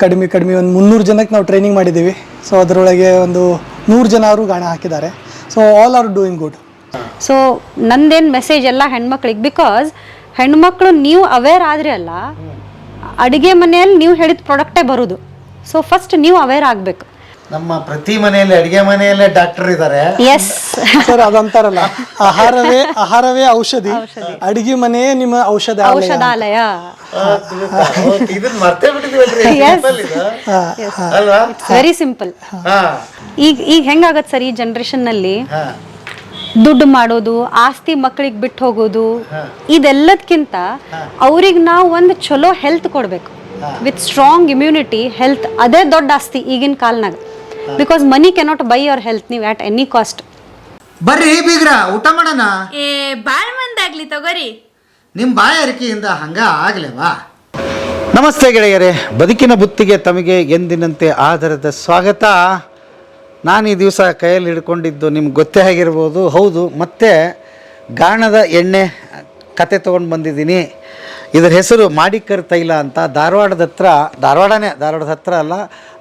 ಕಡಿಮೆ ಕಡಿಮೆ ಒಂದು ಮುನ್ನೂರು ಜನಕ್ಕೆ ನಾವು ಟ್ರೈನಿಂಗ್ ಮಾಡಿದ್ದೀವಿ. ಸೊ ಅದರೊಳಗೆ ಒಂದು ನೂರು ಜನ ಅವರು ಗಾಣ ಹಾಕಿದ್ದಾರೆ. So all are doing good so ನಂದೇನು ಮೆಸೇಜ್ ಎಲ್ಲ ಹೆಣ್ಮಕ್ಳಿಗೆ? ಬಿಕಾಸ್ ಹೆಣ್ಮಕ್ಳು ನೀವು ಅವೇರ್ ಆದರೆ ಅಲ್ಲ, ಅಡುಗೆ ಮನೆಯಲ್ಲಿ ನೀವು ಹೇಳಿದ ಪ್ರಾಡಕ್ಟೇ ಬರೋದು. ಸೊ ಫಸ್ಟ್ ನೀವು ಅವೇರ್ ಆಗಬೇಕು. ನಮ್ಮ ಪ್ರತಿ ಮನೆಯಲ್ಲಿ ಅಡಿಗೆ ಮನೆಯಲ್ಲೇ ಡಾಕ್ಟರ್ ಇದ್ದಾರೆ ಎಸ್ ಸರ್ ಅದಂತಾರಲ್ಲ. ಆಹಾರವೇ ಆಹಾರವೇ ಔಷಧಿ. ಅಡಿಗೆ ಮನೆಯೇ ನಿಮ್ಮ ಔಷಧ ಔಷಧಾಲಯ. ಇದನ್ನ ಮರ್ತೇ ಬಿಟ್ಟಿದೀವಲ್ರಿ simple ಇದು. ಅಲ್ವಾ? ವೆರಿ ಸಿಂಪಲ್ ಹಾ. ಈಗ ಈಗ ಹೆಂಗಾಗತ್ತೆ ಸರ್ ಈ ಜನರೇಷನ್ನಲ್ಲಿ ದುಡ್ಡು ಮಾಡೋದು ಆಸ್ತಿ ಮಕ್ಕಳಿಗೆ ಬಿಟ್ಟು ಹೋಗೋದು ಇದೆಲ್ಲದಕ್ಕಿಂತ ಅವ್ರಿಗೆ ನಾವು ಒಂದು ಚಲೋ ಹೆಲ್ತ್ ಕೊಡಬೇಕು. ವಿತ್ ಸ್ಟ್ರಾಂಗ್ ಇಮ್ಯುನಿಟಿ ಹೆಲ್ತ್ ಅದೇ ದೊಡ್ಡ ಆಸ್ತಿ ಈಗಿನ ಕಾಲ್ನಾಗ. Because money cannot buy your health ನೀವು ಆಟ್ ಎನಿ ಕಾಸ್ಟ್ ಬರ್ರಿ ಬೀಗ್ರ ಊಟ ಮಾಡೋಣ. ಏ ಬಾಳ್ ಮಂದಾಗ್ಲಿ ತಗೋರಿ. ನಿಮ್ಮ ಬಾಯಾರಿಕೆಯಿಂದ ಹಂಗ ಆಗ್ಲೇವಾ? ನಮಸ್ತೆ ಗೆಳೆಯರೇ ಬದುಕಿನ ಬುತ್ತಿಗೆ ತಮಗೆ ಎಂದಿನಂತೆ ಆಧಾರದ ಸ್ವಾಗತ. ನಾನು ಈ ದಿವಸ ಕೈಯಲ್ಲಿ ಹಿಡ್ಕೊಂಡಿದ್ದು ನಿಮ್ಗೆ ಗೊತ್ತೇ ಆಗಿರ್ಬೋದು. ಹೌದು ಮತ್ತೆ ಗಾಣದ ಎಣ್ಣೆ ಕತೆ ತೊಗೊಂಡು ಬಂದಿದ್ದೀನಿ. ಇದರ ಹೆಸರು ಮಾಡಿಕರ್ ತೈಲ ಅಂತ ಧಾರವಾಡದ ಹತ್ರ, ಧಾರವಾಡನೇ, ಧಾರವಾಡದ ಹತ್ರ ಅಲ್ಲ,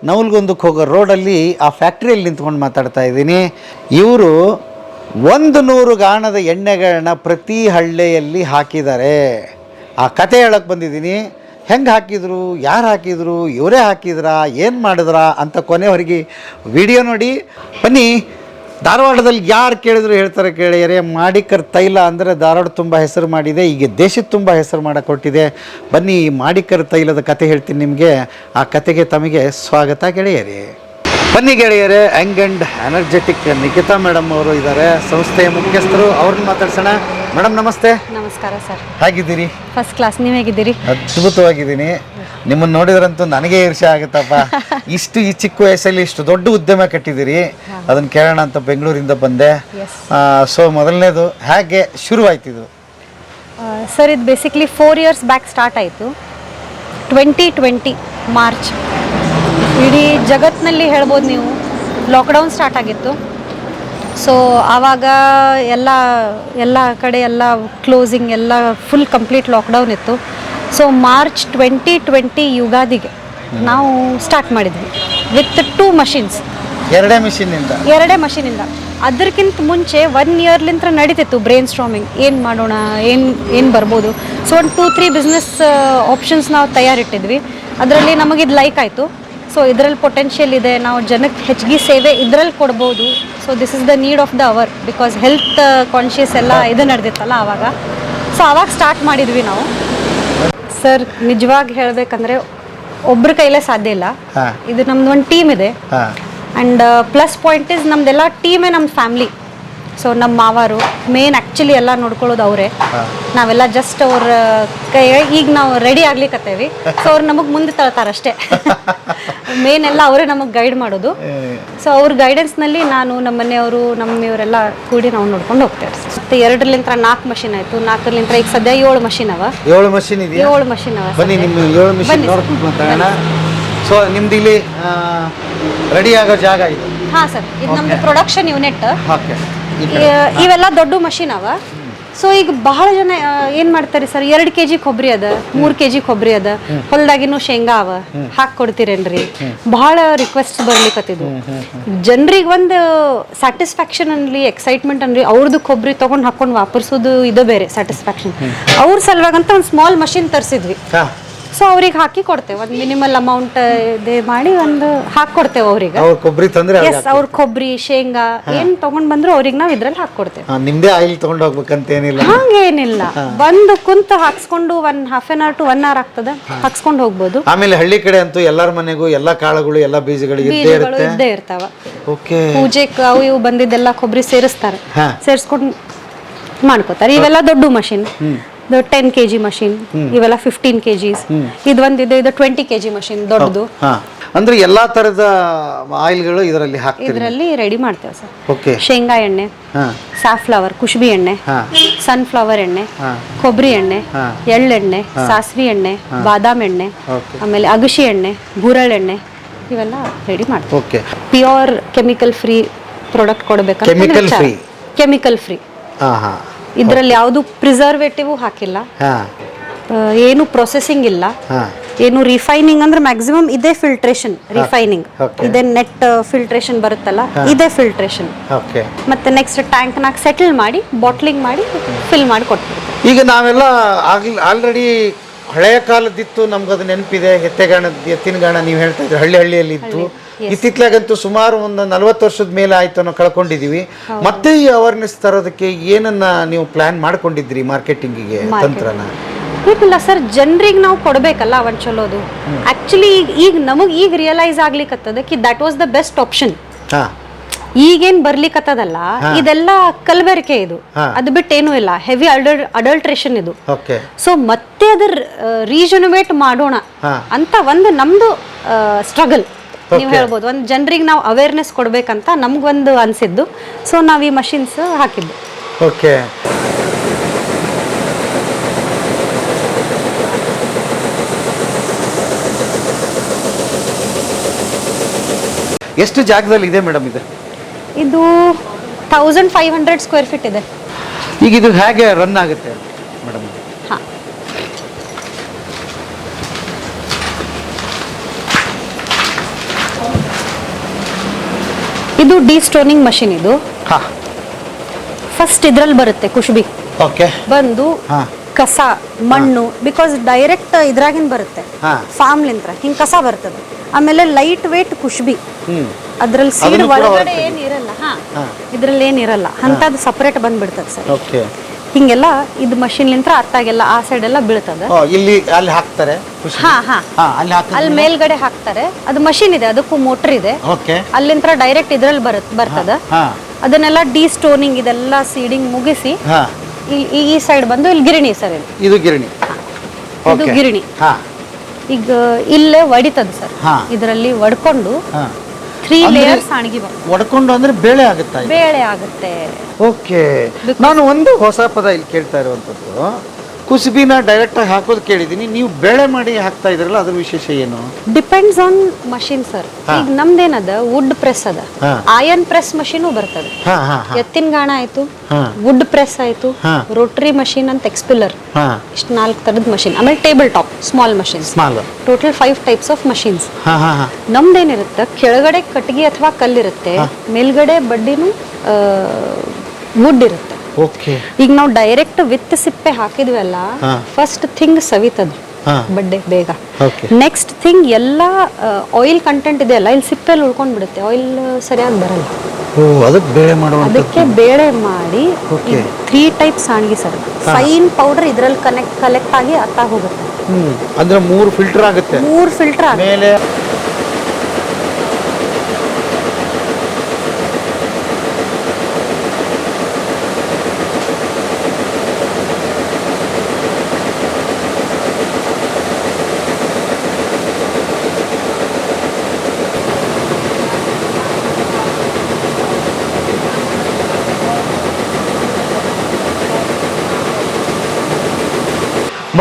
ನವಲ್ಗೊಂದಕ್ಕೆ ಹೋಗೋ ರೋಡಲ್ಲಿ ಆ ಫ್ಯಾಕ್ಟ್ರಿಯಲ್ಲಿ ನಿಂತ್ಕೊಂಡು ಮಾತಾಡ್ತಾ ಇದ್ದೀನಿ. ಇವರು ಒಂದು ನೂರು ಗಾಣದ ಎಣ್ಣೆಗಳನ್ನ ಪ್ರತಿ ಹಳ್ಳಿಯಲ್ಲಿ ಹಾಕಿದ್ದಾರೆ. ಆ ಕತೆ ಹೇಳಕ್ಕೆ ಬಂದಿದ್ದೀನಿ. ಹೆಂಗೆ ಹಾಕಿದ್ರು, ಯಾರು ಹಾಕಿದ್ರು, ಇವರೇ ಹಾಕಿದ್ರಾ, ಏನು ಮಾಡಿದ್ರಾ ಅಂತ ಕೊನೆವರೆಗೆ ವಿಡಿಯೋ ನೋಡಿ. ಬನ್ನಿ ಧಾರವಾಡದಲ್ಲಿ ಯಾರು ಕೇಳಿದ್ರು ಹೇಳ್ತಾರೆ ಕೇಳಿಯರೆ ಮಾಡಿಕರ್ ತೈಲ ಅಂದರೆ ಧಾರವಾಡ ತುಂಬ ಹೆಸರು ಮಾಡಿದೆ ಈಗ ದೇಶದ ತುಂಬ ಹೆಸರು ಮಾಡಿಕೊಟ್ಟಿದೆ. ಬನ್ನಿ ಮಾಡಿಕರ್ ತೈಲದ ಕತೆ ಹೇಳ್ತೀನಿ ನಿಮಗೆ. ಆ ಕತೆಗೆ ತಮಗೆ ಸ್ವಾಗತ ಗೆಳೆಯರೇ. ಬನ್ನಿ ಗೆಳೆಯರೇ young and energetic Nikhita madam ಅವರು ಇದ್ದಾರೆ. ಸಂಸ್ಥೆಯ ಮುಖ್ಯಸ್ಥರು ಅವ್ರನ್ನ ಮಾತಾಡ್ಸೋಣ. ಮೇಡಮ್ ನಮಸ್ತೆ. ನಮಸ್ಕಾರ ಸರ್. ಹೇಗಿದ್ದೀರಿ? ಫಸ್ಟ್ ಕ್ಲಾಸ್ ನೀವು ಹೇಗಿದ್ದೀರಿ? ಅದ್ಭುತವಾಗಿದ್ದೀನಿ. ನಿಮ್ಮನ್ನು ನೋಡಿದ್ರಂತೂ ನನಗೆ ಈರ್ಷೆ ಆಗುತ್ತಪ್ಪ. ಇಷ್ಟು ಈ ಚಿಕ್ಕ ವಯಸ್ಸಲ್ಲಿ ಇಷ್ಟು ದೊಡ್ಡ ಉದ್ಯಮ ಕಟ್ಟಿದ್ದೀರಿ. ಅದನ್ನ ಕೇಳೋಣ ಅಂತ ಬೆಂಗಳೂರಿಂದ ಬಂದೆ. ಸೊ ಮೊದಲನೇದು ಹೇಗೆ ಶುರುವಾಯ್ತಿದ್ರು ಇದು ಸರ್ ಇದು basically four years back start ಆಯಿತು. ಟ್ವೆಂಟಿ ಟ್ವೆಂಟಿ ಮಾರ್ಚ್ ಇಡೀ ಜಗತ್ತಿನಲ್ಲಿ ಹೇಳ್ಬೋದು ನೀವು ಲಾಕ್ಡೌನ್ ಸ್ಟಾರ್ಟ್ ಆಗಿತ್ತು. ಸೊ ಆವಾಗ ಎಲ್ಲ ಎಲ್ಲ ಕಡೆ ಎಲ್ಲ ಕ್ಲೋಸಿಂಗ್ ಎಲ್ಲ ಫುಲ್ ಕಂಪ್ಲೀಟ್ ಲಾಕ್ಡೌನ್ ಇತ್ತು. ಸೊ ಮಾರ್ಚ್ ಟ್ವೆಂಟಿ ಟ್ವೆಂಟಿ ಯುಗಾದಿಗೆ ನಾವು ಸ್ಟಾರ್ಟ್ ಮಾಡಿದ್ವಿ ವಿತ್ ಟೂ ಮಷಿನ್ಸ್ ಎರಡೇ ಮಿಷಿನಿಂದ ಎರಡೇ ಮಷೀನಿಂದ ಅದಕ್ಕಿಂತ ಮುಂಚೆ ಒನ್ ಇಯರ್ಲಿಂತ ನಡೀತಿತ್ತು ಬ್ರೈನ್ ಸ್ಟ್ರಾಮಿಂಗ್ ಏನು ಮಾಡೋಣ ಏನು ಏನು ಬರ್ಬೋದು. ಸೊ ಒಂದು ಟೂ ತ್ರೀ ಬಿಸ್ನೆಸ್ ಆಪ್ಷನ್ಸ್ ನಾವು ತಯಾರಿಟ್ಟಿದ್ವಿ. ಅದರಲ್ಲಿ ನಮಗಿದು ಲೈಕ್ ಆಯಿತು. ಸೊ ಇದರಲ್ಲಿ ಪೊಟೆನ್ಷಿಯಲ್ ಇದೆ. ನಾವು ಜನಕ್ಕೆ ಹೆಚ್ಚಿಗೆ ಸೇವೆ ಇದರಲ್ಲಿ ಕೊಡ್ಬೋದು. So this is the need of the hour because health conscious ಎಲ್ಲ ಇದು ನಡೆದಿತ್ತಲ್ಲ ಆವಾಗ. ಸೊ ಆವಾಗ ಸ್ಟಾರ್ಟ್ ಮಾಡಿದ್ವಿ ನಾವು. ಸರ್ ನಿಜವಾಗಿ ಹೇಳಬೇಕಂದ್ರೆ ಒಬ್ಬರ ಕೈಲೇ ಸಾಧ್ಯ ಇಲ್ಲ. ಇದು ನಮ್ದು ಒಂದು ಟೀಮ್ ಇದೆ. And and plus point is ನಮ್ದೆಲ್ಲ ಟೀಮೇ ನಮ್ಮ ಫ್ಯಾಮ್ಲಿ ಸೊ ನಮ್ಮ ಮಾವಾರು ಮೇನ್ ಆ್ಯಕ್ಚುಲಿ ಎಲ್ಲ ನೋಡ್ಕೊಳ್ಳೋದು ಅವರೇ. ನಾವೆಲ್ಲ ಜಸ್ಟ್ ಅವ್ರ ಕೈ ಈಗ ನಾವು ರೆಡಿ ಆಗ್ಲಿಕ್ಕತ್ತೇವಿ ಸೊ ಅವ್ರು ನಮಗೆ ಮುಂದೆ ತಳ್ತಾರಷ್ಟೇ ಮೇನ್ ಎಲ್ಲ ಅವರೇ ನಮಗೆ ಗೈಡ್ ಮಾಡೋದು. ಸೊ ಅವ್ರ ಗೈಡೆನ್ಸ್ನಲ್ಲಿ ನಾನು ನಮ್ಮ ಮನೆಯವರು ನಮ್ಮ ಇವರೆಲ್ಲ ಕೂಡಿ ನಾವು ನೋಡ್ಕೊಂಡು ಹೋಗ್ತೇವೆ. ಮತ್ತೆ ಎರಡರಲಿಂತ್ರ ನಾಲ್ಕು ಮಷಿನ್ ಆಯಿತು. ನಾಲ್ಕರಲಿಂತ್ರ ಈಗ ಸದ್ಯ ಏಳು ಮಷಿನ್ ಅವ. ಏಳು ಮಷಿನ್ ಇದೆ ಏಳು ಮಷಿನ್ ಅವ ಬನ್ನಿ ನಿಮ್ಮ ಏಳು ಮಷಿನ್ ನೋಡ್ಕೊಂಡು ಸೊ ನಿಮ್ದು ಇಲ್ಲಿ ರೆಡಿ ಆಗೋ ಜಾಗ ಇದು? ಹಾಂ ಸರ್. ಇದು ನಮ್ದು ಪ್ರೊಡಕ್ಷನ್ ಯೂನಿಟ್ ಓಕೆ ಇವೆಲ್ಲ ದೊಡ್ಡ ಮಷಿನ್ ಅವ. ಸೊ ಈಗ ಬಹಳ ಜನ ಏನ್ ಮಾಡ್ತಾರೆ ಸರ್? ಎರಡು ಕೆಜಿ ಕೊಬ್ಬರಿ ಅದ ಮೂರ್ ಕೆಜಿ ಕೊಬ್ಬರಿ ಅದ. ಹೊಲ್ದಾಗಿನೂ ಶೇಂಗಾ ಅವ ಹಾಕಿ ಕೊಡ್ತೀರೇನ್ರಿ? ಬಹಳ ರಿಕ್ವೆಸ್ಟ್ ಬರ್ಲಿಕ್ಕತ್ತಿದ್ವು ಜನರಿಗೆ ಒಂದು ಸ್ಯಾಟಿಸ್ಫ್ಯಾಕ್ಷನ್ ಅನ್ಲಿ ಎಕ್ಸೈಟ್ಮೆಂಟ್ ಅನ್ರಿ ಅವ್ರದ್ದು ಕೊಬ್ಬರಿ ತಗೊಂಡ್ ಹಾಕೊಂಡು ವಾಪರ್ಸೋದು ಇದು ಬೇರೆ ಸ್ಯಾಟಿಸ್ಫ್ಯಾಕ್ಷನ್ ಅವ್ರ ಸಲುವಾಗಂತ ಒಂದು ಸ್ಮಾಲ್ ಮಷಿನ್ ತರಿಸಿದ್ವಿ. ಸೊ ಅವ್ರಿಗೆ ಹಾಕಿ ಕೊಡ್ತೇವೆ. ಒಂದು ಮಿನಿಮಲ್ ಅಮೌಂಟ್ ಇದೆ ಮಾಡಿ ಒಂದು ಹಾಕಿ ಕೊಡ್ತೇವೆ ಅವ್ರಿಗೆ. ಅವ್ರ ಕೊಬ್ಬರಿ ತಂದ್ರೆ ಎಸ್ ಅವ್ರ ಕೊಬ್ಬರಿ ಶೇಂಗಾ ಏನ್ ತಗೊಂಡ್ ಬಂದ್ರು ಅವ್ರಿಗೆ ನಾವು ಇದ್ರಲ್ಲಿ ಹಾಕೊಡ್ತೇವೆ ಕೊಡ್ತೇವೆ. ನಿಮ್ದೇ ಆಯಿಲ್ ತಗೊಂಡ್ ಹೋಗ್ಬೇಕಂತ ಏನಿಲ್ಲ. ಹಂಗೇನಿಲ್ಲ. ಬಂದು ಕುಂತ ಹಾಕ್ಸ್ಕೊಂಡು one half an hour to one hour ಆಗ್ತದ ಹಾಕ್ಸ್ಕೊಂಡು ಹೋಗ್ಬೋದು. ಆಮೇಲೆ ಹಳ್ಳಿ ಕಡೆ ಅಂತೂ ಎಲ್ಲರ ಮನೆಗೂ ಎಲ್ಲಾ ಕಾಳುಗಳು ಎಲ್ಲಾ ಬೀಜಗಳು ಇದ್ದೇ ಬೀಜಗಳು ಇರುತ್ತೆ. ಇದ್ದೇ ಇರ್ತಾವ. ಓಕೆ. ಪೂಜೆಗೆ ಅವು ಇವು ಬಂದಿದ್ದೆಲ್ಲ ಕೊಬ್ಬರಿ ಸೇರಿಸ್ತಾರೆ. ಹಾ. ಸೇರಿಸ್ಕೊಂಡು ಮಾಡ್ಕೋತಾರೆ. ಇವೆಲ್ಲ ದೊಡ್ಡ machine ten K G machine ಇವೆಲ್ಲ ಫಿಫ್ಟೀನ್ ಕೆ ಜಿಸ್ ಇದೊಂದಿದೆ ಇದು ಟ್ವೆಂಟಿ ಕೆ ಜಿ ಮಷಿನ್ ದೊಡ್ಡದು. ಅಂದ್ರೆ ಎಲ್ಲಾ ತರದ ಆಯಿಲ್ಗಳು ಇದರಲ್ಲಿ ಇದರಲ್ಲಿ ರೆಡಿ ಮಾಡ್ತೇವೆ ಸರ್. ಓಕೆ ಶೇಂಗಾ ಎಣ್ಣೆ ಸಾಫ್ಲವರ್ ಕುಶ್ಬಿ ಎಣ್ಣೆ ಸನ್ಫ್ಲವರ್ ಎಣ್ಣೆ. ಕೊಬ್ಬರಿ ಎಣ್ಣೆ. ಎಳ್ಳೆಣ್ಣೆ ಸಾಸಿವೆ ಎಣ್ಣೆ ಬಾದಾಮ್ ಎಣ್ಣೆ. ಆಮೇಲೆ ಅಗಶಿ ಎಣ್ಣೆ ಗುರಳೆಣ್ಣೆ ಇವೆಲ್ಲ ರೆಡಿ ಮಾಡ್ತೇವೆ. Okay pure chemical free product ಕೊಡಬೇಕಂತ? ಕೆಮಿಕಲ್ ಫ್ರೀ ಹಾ ಹಾ ಇದರಲ್ಲಿ ಯಾವುದು ಪ್ರಿಸರ್ವೇಟಿವ್ ಹಾಕಿಲ್ಲ. ಏನು ಪ್ರೊಸೆಸಿಂಗ್ ಇಲ್ಲ. ಏನು ರಿಫೈನಿಂಗ್ ಅಂದ್ರೆ ಮ್ಯಾಕ್ಸಿಮಮ್ ಇದೇ ಫಿಲ್ಟ್ರೇಷನ್ ರಿಫೈನಿಂಗ್. ಇದೇ ನೆಟ್ ಫಿಲ್ಟ್ರೇಷನ್ ಬರುತ್ತಲ್ಲ ಇದೇ ಫಿಲ್ಟ್ರೇಷನ್ ಮತ್ತೆ ನೆಕ್ಸ್ಟ್ ಟ್ಯಾಂಕ್ ಟ್ಯಾಂಕ್ನಾಗ ಸೆಟಲ್ ಮಾಡಿ ಬಾಟ್ಲಿಂಗ್ ಮಾಡಿ ಫಿಲ್ ಮಾಡಿ ಕೊಟ್ಬಿಡ್ತೀವಿ. ಈಗ ನಾವೆಲ್ಲ ಆಲ್ರೆಡಿ ಹಳೆಯ ಕಾಲದಿತ್ತು ನಮ್ಗೆ ಅದು ನೆನಪಿದೆ ಎತ್ತೆಗಾಣ ಎತ್ತಿನ ಗಾಣ ನೀವು ಹೇಳ್ತಾ ಇದ್ರೆ ಹಳ್ಳಿ ಹಳ್ಳಿಯಲ್ಲಿ ಇತ್ತು ಇತ್ತಿತ್ಲಾಗಂತೂ ಸುಮಾರು ಒಂದು ನಲವತ್ತು ವರ್ಷದ ಮೇಲೆ ಆಯ್ತು ಅನ್ನೋ ಕಳ್ಕೊಂಡಿದೀವಿ. ಮತ್ತೆ ಈ ಅವೇರ್ನೆಸ್ ತರೋದಕ್ಕೆ ಏನನ್ನ ನೀವು ಪ್ಲಾನ್ ಮಾಡ್ಕೊಂಡಿದ್ರಿ ಮಾರ್ಕೆಟಿಂಗಿಗೆ ತಂತ್ರನ? ಗೊತ್ತಿಲ್ಲ ಸರ್ ಜನರಿಗೆ ನಾವು ಕೊಡಬೇಕಲ್ಲ ಒಂದು ಚಲೋದು ಆಕ್ಚುಲಿ ಈಗ ಈಗ ನಮಗ್ ಈಗ ರಿಯಲೈಸ್ ಆಗ್ಲಿಕ್ಕತ್ತದ ಕಿ that was the best option ಈಗೇನ್ ಬರ್ಲಿಕ್ಕತ್ತದಲ್ಲ ಇದೆಲ್ಲ ಕಲಬೆರಕೆ ಇದು. ಅದು ಬಿಟ್ಟು ಏನೂ ಇಲ್ಲ ಹೆವಿ ಅಡಲ್ ಅಡಲ್ಟ್ರೇಷನ್ ಇದು. ಸೊ ಮತ್ತೆ ಅದ್ರ ರೀಜನುವೇಟ್ ಮಾಡೋಣ ಅಂತ ಒಂದು ನಮ್ದು ಸ್ಟ್ರಗಲ್ ನೀವು ಹೇಳ್ಬೋದು. ಒಂದು ಜನರಿಗೆ ನಾವು ಅವೇರ್ನೆಸ್ ಕೊಡಬೇಕಂತ ನಮಗೊಂದು ಅನ್ಸಿದ್ದು. ಸೊ ನಾವು ಈ ಮಷಿನ್ಸ್ ಹಾಕಿದ್ದು. ಓಕೆ ಎಷ್ಟು ಜಾಗದಲ್ಲಿ ಇದೆ ಮೇಡಮ್ ಇದು? ಇದು thousand five hundred square feet ಇದೆ. ಈಗ ಇದು ಹೇಗೆ ರನ್ ಆಗುತ್ತೆ ಮೇಡಮ್? ಇದು ಡಿ ಸ್ಟೋನಿಂಗ್ ಮಷಿನ್ ಇದು. ಹಾ. ಫಸ್ಟ್ ಇದ್ರಲ್ಲಿ ಬರುತ್ತೆ ಕುಶುಬಿ ಓಕೆ ಬಂದು ಹಾ. ಕಸ ಮಣ್ಣು ಬಿಕಾಸ್ ಡೈರೆಕ್ಟ್ ಇದ್ರಾಗಿನ್ ಬರುತ್ತೆ. ಹಾ. ಫಾರ್ಮ್ಲಿಂತ್ರ ಹಿಂಗ್ ಕಸ ಬರ್ತದೆ. ಆಮೇಲೆ ಲೈಟ್ ವೇಟ್ ಕುಶುಬಿ ಅದ್ರಲ್ಲಿ ಸೀಡ್ ಅದನ್ನು ಕೂಡ ಒಳಗಡೆ ಏನಿರಲ್ಲ ಹಾ. ಇದ್ರಲ್ಲಿ ಏನಿರಲ್ಲ ಅಂತ ಅಂತದ್ ಸಪರೇಟ್ ಬಂದ್ಬಿಡ್ತದೆ ಸರ್. ಓಕೆ ಹಿಂಗೆಲ್ಲ ಇದು ಮಷಿನ್ ಲಿಂತ್ರ ಆಗಿಲ್ಲ ಆ ಸೈಡ್ ಎಲ್ಲ ಬೀಳ್ತದೆ. ಇಲ್ಲಿ ಅಲ್ಲಿ ಹಾಕ್ತಾರೆ. ಹಾ ಹಾ. ಅಲ್ಲಿ ಮೇಲ್ಗಡೆ ಹಾಕ್ತಾರೆ. ಅದು ಮಷಿನ್ ಇದೆ ಅದಕ್ಕೂ ಮೋಟರ್ ಇದೆ. ಅಲ್ಲಿಂತ್ರ ಡೈರೆಕ್ಟ್ ಇದ್ರಲ್ಲಿ ಬರುತ್ತೆ ಬರ್ತದ. ಅದನ್ನೆಲ್ಲ ಡಿ ಸ್ಟೋನಿಂಗ್ ಇದೆಲ್ಲ ಸೀಡಿಂಗ್ ಮುಗಿಸಿ ಈ- ಈ ಸೈಡ್ ಬಂದು ಇಲ್ಲಿ ಗಿರಣಿ ಸರ್ ಇದು. ಗಿರಣಿ. ಇದು. ಗಿರಣಿ. ಈಗ ಇಲ್ಲೇ ಒಡಿತದ ಸರ್. ಇದರಲ್ಲಿ ಒಡ್ಕೊಂಡು ತ್ರೀ ಲೇಯರ್ಸ್ ಸಾಣಿಗೆ ಒಡ್ಕೊಂಡು ಅಂದ್ರೆ ಬೇಳೆ ಆಗುತ್ತಾ ಬೇಳೆ ಆಗುತ್ತೆ. ಓಕೆ ನಾನು ಒಂದು ಹೊಸ ಪದ ಇಲ್ಲಿ ಕೇಳ್ತಾ ಇರುವಂಥದ್ದು. ಕುಸುಬಿನ ಡೈರೆಕ್ಟ್ ಆಗಿ ಹಾಕೋದು ಕೇಳಿದ್ದೀನಿ. ನೀವು ಬೆಳೆ ಮಾಡಿ ಹಾಕ್ತಾ ಇದ್ರಲ್ಲ ಅದ್ರ ವಿಶೇಷ ಏನು? ಡಿಪೆಂಡ್ಸ್ ಆನ್ ಮಷಿನ್ ಸರ್ ಈಗ ನಮ್ದೇನದ? ವುಡ್ ಪ್ರೆಸ್ ಅದ. ಆಯನ್ ಪ್ರೆಸ್ ಮಷೀನು ಬರ್ತದೆ. ಎತ್ತಿನ ಗಾಣ ಆಯ್ತು. ವುಡ್ ಪ್ರೆಸ್ ಆಯ್ತು. ರೋಟರಿ ಮಷೀನ್ ಅಂತ ಎಕ್ಸ್ಪಿಲ್ಲರ್ ಇಷ್ಟು ನಾಲ್ಕು ತರದ ಮಷಿನ್ ಆಮೇಲೆ table top small machine total five types of machines ನಮ್ದೇನಿರುತ್ತೆ? ಕೆಳಗಡೆ ಕಟ್ಟಿಗೆ ಅಥವಾ ಕಲ್ಲಿರುತ್ತೆ. ಮೇಲ್ಗಡೆ ಬಡ್ಡಿನೂ ವುಡ್ ಇರುತ್ತೆ. ಓಕೆ ಈಗ ನಾವು ಡೈರೆಕ್ಟ್ ವಿತ್ ಸಿಪ್ಪೆ ಹಾಕಿದ್ವಲ್ಲ. ಫಸ್ಟ್ ಥಿಂಗ್ ಸವಿತದು. ಬಡ್ಡೆ ಬೇಗ. ನೆಕ್ಸ್ಟ್ ಥಿಂಗ್ ಎಲ್ಲ ಆಯಿಲ್ ಕಂಟೆಂಟ್ ಇದೆ ಅಲ್ಲ ಇಲ್ಲಿ ಸಿಪ್ಪೆಲ್ಲಿ ಉಳ್ಕೊಂಡ್ ಬಿಡುತ್ತೆ. ಆಯಿಲ್ ಸರಿಯಾಗಿ ಬರಲ್ಲ. ಅದಕ್ಕೆ ಬೇಳೆ ಮಾಡುವಂಥದ್ದು. ಅದಕ್ಕೆ ಬೇಳೆ ಮಾಡಿ. ತ್ರೀ ಟೈಪ್ ಸಾಣಿಗೆ ಸರ್. ಫೈನ್ ಪೌಡರ್ ಇದ್ರಲ್ಲಿ ಕನೆಕ್ಟ್ ಕಲೆಕ್ಟ್ ಆಗಿ ಅತ್ತ ಹೋಗುತ್ತೆ ಅಂದ್ರೆ ಮೂರು ಫಿಲ್ಟರ್ ಆಗುತ್ತೆ. ಮೂರು ಫಿಲ್ಟರ್ ಆಗುತ್ತೆ.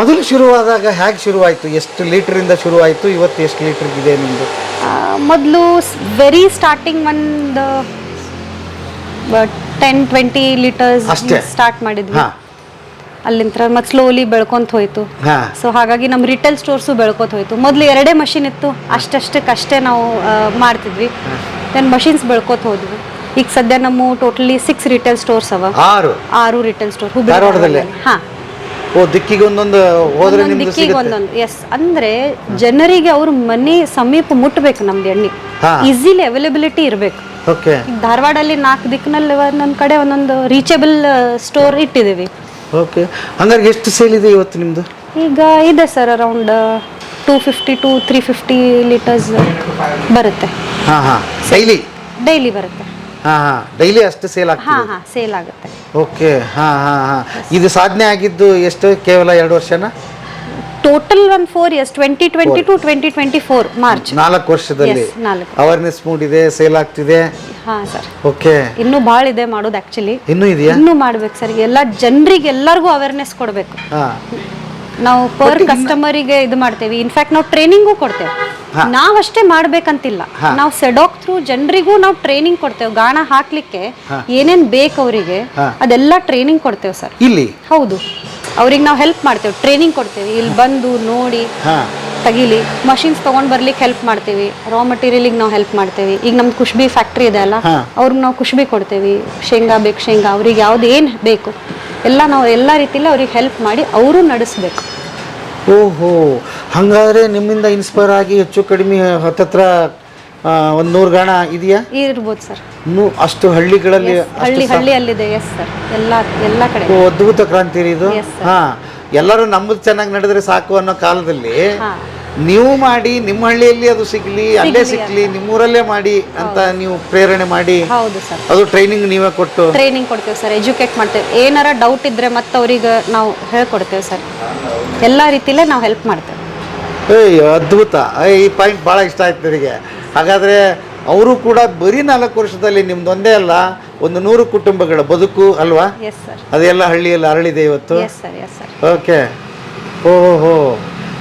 ಮೊದಲು ಶುರುವಾದಾಗ ಹೇಗೆ ಶುರುವಾಯಿತು? ಎಷ್ಟು ಲೀಟ್ರಿಂದ ಶುರುವಾಯಿತು? ಇವತ್ತು ಎಷ್ಟು ಲೀಟರ್ ಇದೆ ನಿಮ್ಮದು ಮೊದಲು ವೆರಿ ಸ್ಟಾರ್ಟಿಂಗ್ ಒಂದು ಟೆನ್ ಟ್ವೆಂಟಿ ಲೀಟರ್ಸ್ ಅಷ್ಟೇ? ಸ್ಟಾರ್ಟ್ ಮಾಡಿದ್ವಿ. ಅಲ್ಲಿಂತ ಅಲ್ಲಿಂದ ಮತ್ತೆ ಸ್ಲೋಲಿ ಬೆಳ್ಕೊಂತ ಹೋಯ್ತು. ಹಾ. ಸೊ ಹಾಗಾಗಿ ನಮ್ಮ ರಿಟೇಲ್ ಸ್ಟೋರ್ಸು ಬೆಳ್ಕೊತ ಹೋಯ್ತು. ಮೊದಲು ಎರಡೇ ಮಷಿನ್ ಇತ್ತು. ಅಷ್ಟಷ್ಟಕ್ಕಷ್ಟೇ ನಾವು ಆ, ಮಾಡ್ತಿದ್ವಿ. ದೆನ್ ಮಷಿನ್ಸ್ ಬೆಳ್ಕೊತ ಹೋದ್ವಿ. ಈಗ ಸದ್ಯ ನಮ್ಮ ಟೋಟಲಿ ಸಿಕ್ಸ್ ರಿಟೇಲ್ ಸ್ಟೋರ್ಸ್ ಅವ. ಆರು. ಆರು ರಿಟೇಲ್ ಸ್ಟೋರ್ ಹುಬ್ಬಳ್ಳಿ ಧಾರವಾಡದಲ್ಲೇ? ಹಾ. ಓ ದಿಕ್ಕಿಗೆ ಒಂದೊಂದು ಹೋದ್ರೆ ಒಂದೊಂದು ದಿಕ್ಕಿಗೆ ಸಿಗುತ್ತೆ. ಒಂದೊಂದು ಎಸ್ ಅಂದ್ರೆ ಜನರಿಗೆ ಅವ್ರ ಮನೆ ಸಮೀಪ ಮುಟ್ಬೇಕು ನಮ್ದು ಎಣ್ಣೆ. ಹಾ. ಈಸಿಲಿ ಅವೈಲಬಿಲಿಟಿ ಇರಬೇಕು. ಓಕೆ ಅಲ್ಲಿ ಧಾರವಾಡಲ್ಲಿ ನಾಲ್ಕು ದಿಕ್ಕಿನಲ್ಲಿ ಒಂದೊಂದು ಕಡೆ ಒಂದೊಂದು ರೀಚೇಬಲ್ ಸ್ಟೋರ್ ಇಟ್ಟಿದ್ದೀವಿ. ಓಕೆ ಹಂಗಾರೆ ಎಷ್ಟು ಸೇಲ್ ಇದೆ ಇವತ್ತು ನಿಮ್ದು? ಈಗ ಇದೆ sir around two fifty to three fifty litres ಬರುತ್ತೆ. ಹಾಂ ಹಾಂ. ಡೈಲಿ ಡೈಲಿ ಬರುತ್ತೆ. ಹಾಂ ಹಾ. ಡೈಲಿ ಅಷ್ಟು ಸೇಲ್ ಹಾ ಆಗ್ತದೆ. ಹಾ ಸೇಲ್ ಆಗುತ್ತೆ. ಓಕೆ ಹಾ ಹಾ ಹಾ. ಇದು ಸಾಧನೆ ಆಗಿದ್ದು ಎಷ್ಟು? ಕೇವಲ ಎರಡು ವರ್ಷನ? Total one four years twenty twenty to twenty twenty four March ನಾಲ್ಕು ವರ್ಷದಲ್ಲಿ. Yes, ನಾಲ್ಕು. ಅವೇರ್ನೆಸ್ ಮೂಡಿದೆ ಸೇಲ್ ಆಗ್ತಿದೆ. ಹಾ ಸರ್ ಓಕೆ ಇನ್ನೂ ಭಾಳ ಇದೆ ಮಾಡೋದು ಆಕ್ಚುಲಿ ಇನ್ನೂ ಇದೆಯಾ? ಇನ್ನೂ ಮಾಡ್ಬೇಕು ಸರ್ ಎಲ್ಲ ಜನರಿಗೆ ಎಲ್ಲರಿಗೂ ಅವೇರ್ನೆಸ್ ಕೊಡಬೇಕು. ಹಾಂ. ನಾವು ಪರ್ ಕಸ್ಟಮರಿಗೆ ಇದು ಮಾಡ್ತೇವೆ. ಇನ್ಫ್ಯಾಕ್ಟ್ ನಾವು ಟ್ರೈನಿಂಗು ಕೊಡ್ತೇವೆ. ನಾವಷ್ಟೇ ಮಾಡ್ಬೇಕಂತಿಲ್ಲ. ನಾವು ಸೆಡೋಕ್ ಥ್ರೂ ಜನರಿಗೂ ನಾವು ಟ್ರೈನಿಂಗ್ ಕೊಡ್ತೇವೆ. ಗಾಣ ಹಾಕ್ಲಿಕ್ಕೆ ಏನೇನ್ ಬೇಕು ಅವರಿಗೆ ಅದೆಲ್ಲ ಟ್ರೈನಿಂಗ್ ಕೊಡ್ತೇವೆ ಸರ್ ಇಲ್ಲಿ? ಹೌದು. ಅವ್ರಿಗೆ ನಾವು ಹೆಲ್ಪ್ ಮಾಡ್ತೇವೆ. ಟ್ರೈನಿಂಗ್ ಕೊಡ್ತೇವೆ. ಇಲ್ಲಿ ಬಂದು ನೋಡಿ. ತೆಗೀಲಿ ಮಷಿನ್ಸ್ ತಗೊಂಡ್ ಬರ್ಲಿಕ್ಕೆ ಹೆಲ್ಪ್ ಮಾಡ್ತೀವಿ. ರಾ ಮಟೀರಿಯಲಿಗೆ ನಾವು ಹೆಲ್ಪ್ ಮಾಡ್ತೀವಿ. ಈಗ ನಮ್ದು ಕುಶ್ಬಿ ಫ್ಯಾಕ್ಟ್ರಿ ಇದೆ ಅಲ್ಲ ಅವ್ರಿಗೆ ನಾವು ಕುಶ್ಬಿ ಕೊಡ್ತೀವಿ. ಶೇಂಗಾ ಬೇಕು ಶೇಂಗಾ ಅವ್ರಿಗೆ ಯಾವ್ದು ಏನು ಬೇಕು ಎಲ್ಲ ನಾವು ಎಲ್ಲ ರೀತಿಯಲ್ಲಿ ಅವ್ರಿಗೆ ಹೆಲ್ಪ್ ಮಾಡಿ ಅವರು ನಡೆಸ್ಬೇಕು. ಓಹೋ ಹಂಗಾದ್ರೆ ನಿಮ್ಮಿಂದ ಇನ್ಸ್ಪೈರ್ ಆಗಿ ಹೆಚ್ಚು ಕಡಿಮೆ ಹತ್ತತ್ರ ಒಂದು ನೂರು ಗಣ ಇದೆಯಾ? ಇರ್ಬೋದು ಸರ್. ಅಷ್ಟು ಹಳ್ಳಿಗಳಲ್ಲಿ ಹಳ್ಳಿ ಹಳ್ಳಿಯಲ್ಲಿದೆ. ಎಸ್ ಸರ್ ಎಲ್ಲ ಎಲ್ಲ ಕಡೆ. ಅದ್ಭುತ ಕ್ರಾಂತಿ ಇದು. ಹಾ. ಎಲ್ಲರೂ ನಮ್ಮದು ಚೆನ್ನಾಗಿ ನಡೆದ್ರೆ ಸಾಕು ಅನ್ನೋ ಕಾಲದಲ್ಲಿ ನೀವು ಮಾಡಿ ನಿಮ್ಮ ಹಳ್ಳಿಯಲ್ಲಿ ಅದು ಸಿಗ್ಲಿ ಅಲ್ಲೇ ಸಿಗ್ಲಿ ನಿಮ್ಮೂರಲ್ಲೇ ಮಾಡಿ ಅಂತ ನೀವು ಪ್ರೇರಣೆ ಮಾಡಿ ಹೌದು ಸರ್. ಅದು ಟ್ರೈನಿಂಗ್ ನೀವೇ ಕೊಟ್ಟು. ಟ್ರೈನಿಂಗ್ ಕೊಡ್ತೇವೆ ಸರ್ ಎಜುಕೇಟ್ ಮಾಡ್ತೇವೆ. ಏನಾರ ಡೌಟ್ ಇದ್ರೆ ಮತ್ತೆ ಅವ್ರಿಗೆ ನಾವು ಹೇಳ್ಕೊಡ್ತೇವೆ ಸರ್. ಎಲ್ಲ ರೀತಿಲೇ ನಾವು ಹೆಲ್ಪ್ ಮಾಡ್ತೇವೆ. ಏಯ್ ಅದ್ಭುತ. ಈ ಪಾಯಿಂಟ್ ಭಾಳ ಇಷ್ಟ ಆಯ್ತು ನನಗೆ. ಹಾಗಾದರೆ ಅವರು ಕೂಡ ಬರೀ ನಾಲ್ಕು ವರ್ಷದಲ್ಲಿ ನಿಮ್ದೊಂದೇ ಅಲ್ಲ ಒಂದು ನೂರು ಕುಟುಂಬಗಳ ಬದುಕು ಅಲ್ವಾ? ಎಸ್ ಸರ್ ಅದೆಲ್ಲ ಹಳ್ಳಿಯಲ್ಲಿ ಅರಳಿದೆ ಇವತ್ತು? ಓಕೆ ಓಹೋ. ಹೋ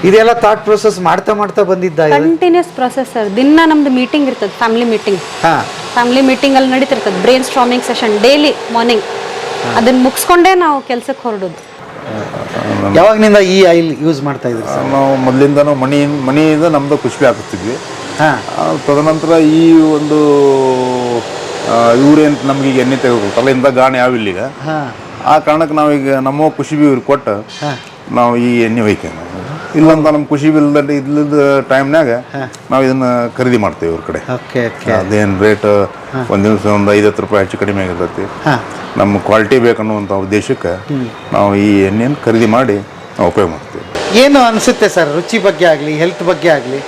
ಇದೆಲ್ಲ ಥಾಟ್ ಪ್ರೊಸೆಸ್ ಮಾಡ್ತಾ ಮಾಡ್ತಾ ಬಂದಿದ್ದ? ಕಂಟಿನ್ಯೂಸ್ ಪ್ರೊಸೆಸ್ ಸರ್ ದಿನ ನಮ್ದು ಮೀಟಿಂಗ್ ಇರ್ತದೆ ಫ್ಯಾಮಿಲಿ ಮೀಟಿಂಗ್ ಫ್ಯಾಮಿಲಿ ಮೀಟಿಂಗ್ ಅಲ್ಲಿ ನಡೀತಿರ್ತದೆ brainstorming session daily morning ಅದನ್ನ ಮುಗಿಸ್ಕೊಂಡೇ ನಾವು ಕೆಲಸಕ್ಕೆ ಹೊರಡೋದು. ಯಾವಾಗನಿಂದ ಈ ಆಯಿಲ್ ಯೂಸ್ ಮಾಡ್ತಾ ಇದ್ದೀವಿ ಸರ್ ನಾವು ಮೊದಲಿಂದನೂ ಮಣಿ ಮಣಿಯಿಂದ ನಮ್ಮದು ಖುಷಿ ಆಗುತ್ತಿದ್ವಿ ತದನಂತರ ಈ ಒಂದು ಇವ್ರೇನು ನಮ್ಗೆ ಈಗ ಎಣ್ಣೆ ತೆಗೆದುಕೊಳ್ತಲ್ಲ ಇಂಥ ಗಾಣೆ ಯಾವಿಲ್ಲ ಈಗ. ಆ ಕಾರಣಕ್ಕೆ ನಾವೀಗ ನಮ್ಮ ಖುಷಿ ಬಿ ಇವ್ರಿಗೆ ಕೊಟ್ಟು ನಾವು ಈ ಎಣ್ಣೆ ಒಯ್ತೇವೆ ಇಲ್ಲಂತ ನಮ್ಮ ಖುಷಿ ಇಲ್ಲದ ಇಲ್ಲದ ಟೈಮ್ನಾಗ ನಾವು ಇದನ್ನ ಖರೀದಿ ಮಾಡ್ತೇವೆ ಇವ್ರ ಕಡೆ. ಅದೇನು ರೇಟ್? ಒಂದು ದಿವಸ ಒಂದು ಐದತ್ತು ರೂಪಾಯಿ ಹೆಚ್ಚು ಕಡಿಮೆ ಆಗಿರ್ತೈತಿ. ನಮ್ಮ ಕ್ವಾಲಿಟಿ ಬೇಕನ್ನುವಂಥ ಉದ್ದೇಶಕ್ಕೆ ನಾವು ಈ ಎಣ್ಣೆಯನ್ನು ಖರೀದಿ ಮಾಡಿ ನಾವು ಉಪಯೋಗ ಮಾಡ್ತೇವೆ. ಏನು ಅನಿಸುತ್ತೆ ಸರ್? ರುಚಿ ಬಗ್ಗೆ ಆಗಲಿ ಹೆಲ್ತ್ ಬಗ್ಗೆ ಆಗಲಿ.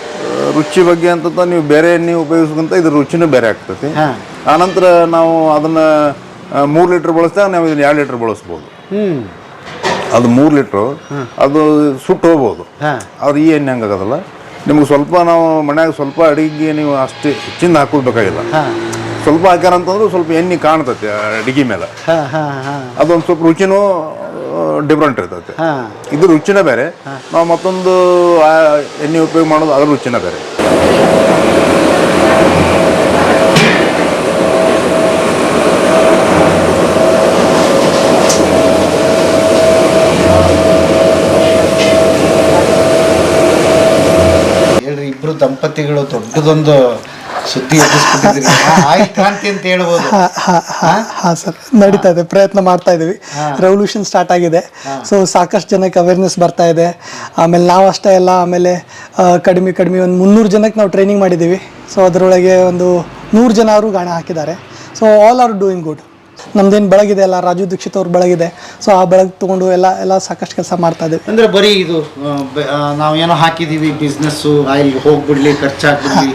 ರುಚಿ ಬಗ್ಗೆ ಅಂತ ನೀವು ಬೇರೆ ಎಣ್ಣೆ ಉಪಯೋಗಿಸ್ಕೊಂತ ಇದ್ರ ರುಚಿನೂ ಬೇರೆ ಆಗ್ತೈತಿ. ಆನಂತರ ನಾವು ಅದನ್ನ ಮೂರು ಲೀಟ್ರ್ ಬಳಸಿದಾಗ ನಾವು ಇದನ್ನ ಎರಡು ಲೀಟ್ರ್ ಬಳಸ್ಬೋದು. ಹ್ಞೂ ಅದು ಮೂರು ಲೀಟ್ರು ಅದು ಸುಟ್ಟು ಹೋಗ್ಬೋದು. ಅವ್ರು ಈ ಎಣ್ಣೆ ಹಂಗಾಗದಲ್ಲ ನಿಮ್ಗೆ ಸ್ವಲ್ಪ ನಾವು ಮನ್ಯಾಗ ಸ್ವಲ್ಪ ಅಡಿಗೆ ನೀವು ಅಷ್ಟು ಹೆಚ್ಚಿಂದ ಹಾಕೋಬೇಕಾಗಿಲ್ಲ ಸ್ವಲ್ಪ ಹಾಕ್ಯಾರ ಅಂತಂದ್ರೆ ಸ್ವಲ್ಪ ಎಣ್ಣೆ ಕಾಣ್ತೈತಿ ಅಡಿಗೆ ಮೇಲೆ. ಅದೊಂದು ಸ್ವಲ್ಪ ರುಚಿನೂ ಡಿಫ್ರೆಂಟ್ ಇರ್ತೈತಿ. ಹಾಂ. ಇದು ರುಚಿನೇ ಬೇರೆ. ನಾವು ಮತ್ತೊಂದು ಎಣ್ಣೆ ಉಪಯೋಗ ಮಾಡೋದು ಅದ್ರ ರುಚಿನೇ ಬೇರೆ. ಹೇಳ್ರಿ ಇಬ್ರು ದಂಪತಿಗಳು ದೊಡ್ಡದೊಂದು ಸುದ್ದಿ ಎಬ್ಬಿಸ್ಬಿಟ್ಟಿದ್ರಿ ಆಯಿಲ್ ಕ್ರಾಂತಿ ಅಂತ ಹೇಳ್ಬೋದು. ಹಾಂ ಸರ್. ನಡೀತಾ ಇದೆ ಪ್ರಯತ್ನ ಮಾಡ್ತಾ ಇದ್ದೀವಿ. ರೆವಲ್ಯೂಷನ್ ಸ್ಟಾರ್ಟ್ ಆಗಿದೆ. ಸೊ ಸಾಕಷ್ಟು ಜನಕ್ಕೆ ಅವೇರ್ನೆಸ್ ಬರ್ತಾ ಇದೆ. ಆಮೇಲೆ ನಾವು ಅಷ್ಟೇ ಅಲ್ಲ ಆಮೇಲೆ ಕಡಿಮೆ ಕಡಿಮೆ ಒಂದು ಮುನ್ನೂರು ಜನಕ್ಕೆ ನಾವು ಟ್ರೈನಿಂಗ್ ಮಾಡಿದ್ದೀವಿ. ಸೊ ಅದರೊಳಗೆ ಒಂದು ನೂರು ಜನ ಅವರು ಗಾಣ ಹಾಕಿದ್ದಾರೆ. So all are doing good ನಮ್ದೇನು ಬೆಳಗಿದೆ ಅಲ್ಲ ರಾಜು ದೀಕ್ಷಿತ್ ಅವ್ರ ಬೆಳಗಿದೆ. ಸೊ ಆ ಬೆಳಗ್ ತೊಗೊಂಡು ಎಲ್ಲ ಎಲ್ಲ ಸಾಕಷ್ಟು ಕೆಲಸ ಮಾಡ್ತಾ ಇದ್ದೀವಿ ಅಂದ್ರೆ ಬರೀ ಇದು ನಾವು ಏನೋ ಹಾಕಿದೀವಿ ಬಿಸ್ನೆಸ್ಸು ಆಯಿಲ್ ಹೋಗ್ಬಿಡ್ಲಿ ಖರ್ಚಾಗ್ಬಿಡ್ಲಿ.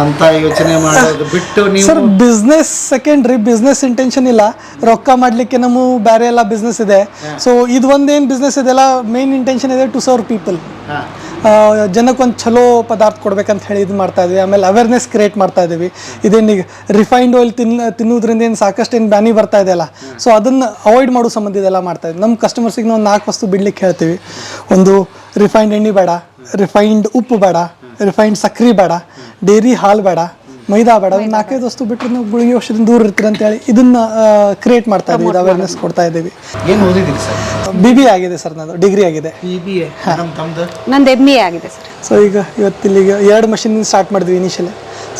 ಅಂತ ಯೋಚನೆ ಮಾಡೋದು ಬಿಟ್ಟು ನೀವು sir business secondary business intention ಇಲ್ಲ. ರೊಕ್ಕ ಮಾಡ್ಲಿಕ್ಕೆ ನಮ್ಮ ಬೇರೆ ಎಲ್ಲ ಬಿಸ್ನೆಸ್ ಇದೆ. ಸೊ ಇದು ಒಂದೇನು ಬಿಸ್ನೆಸ್ ಇದೆಲ್ಲ ಮೇನ್ ಇಂಟೆನ್ಷನ್ ಇದೆ ಟು ಸರ್ವ್ ಪೀಪಲ್. ಜನಕ್ಕೊಂದು ಚಲೋ ಪದಾರ್ಥ ಕೊಡ್ಬೇಕಂತ ಹೇಳಿ ಇದು ಮಾಡ್ತಾ ಇದ್ವಿ. ಆಮೇಲೆ ಅವೇರ್ನೆಸ್ ಕ್ರಿಯೇಟ್ ಮಾಡ್ತಾ ಇದ್ದೀವಿ ಇದೇನೀಗ ರಿಫೈನ್ಡ್ ಆಯಿಲ್ ತಿನ್ ತಿನ್ನೋದ್ರಿಂದ ಏನು ಸಾಕಷ್ಟು ಏನು ಬ್ಯಾನಿ ಬರ್ತಾ ಇದೆಯಲ್ಲ ಸೊ ಅದನ್ನು ಅವಾಯ್ಡ್ ಮಾಡೋ ಸಂಬಂಧ ಇದೆಲ್ಲ ಮಾಡ್ತಾ ಇದ್ದೀವಿ ನಮ್ಮ ಕಸ್ಟಮರ್ಸಿಗೆ ನಾವು ನಾಲ್ಕು ವಸ್ತು ಬಿಡ್ಲಿಕ್ಕೆ ಹೇಳ್ತೀವಿ. ಒಂದು ರಿಫೈನ್ಡ್ ಎಣ್ಣೆ ಬೇಡ ರಿಫೈನ್ಡ್ ಉಪ್ಪು ಬೇಡ ರಿಫೈನ್ಡ್ ಸಕ್ಕರೆ ಬೇಡ ಡೈರಿ ಹಾಲು ಬೇಡ ಮೈದಾ ಬೇಡ. ಒಂದು ನಾಲ್ಕೈದು ವಸ್ತು ಬಿಟ್ಟರೆ ನೀವು ಗುಳಿಗೆ ಔಷಧಿ ದೂರ ಇರ್ತೀರ ಅಂತ ಹೇಳಿ ಇದನ್ನ ಕ್ರಿಯೇಟ್ ಮಾಡ್ತಾ ಇದ್ದೀವಿ ಅವೇರ್ನೆಸ್ ಕೊಡ್ತಾ ಇದ್ದೀವಿ ಏನು ಓದಿದ್ದೀರಿ ಸರ್? ಬಿ ಬಿ ಆಗಿದೆ ಸರ್ ನಾನು ಡಿಗ್ರಿ ಆಗಿದೆ. ಬಿ ಬಿ ಎ ನಮ್ಮ ತಮ್ಮದು ನಂದು ಎಂ ಎ ಆಗಿದೆ ಸರ್. ಸೊ ಈಗ ಇವತ್ತಿಲ್ಲಿಗೆ ಎರಡು ಮಷಿನ್ ಸ್ಟಾರ್ಟ್ ಮಾಡಿದ್ವಿ ಇನಿಷಿಯಲ್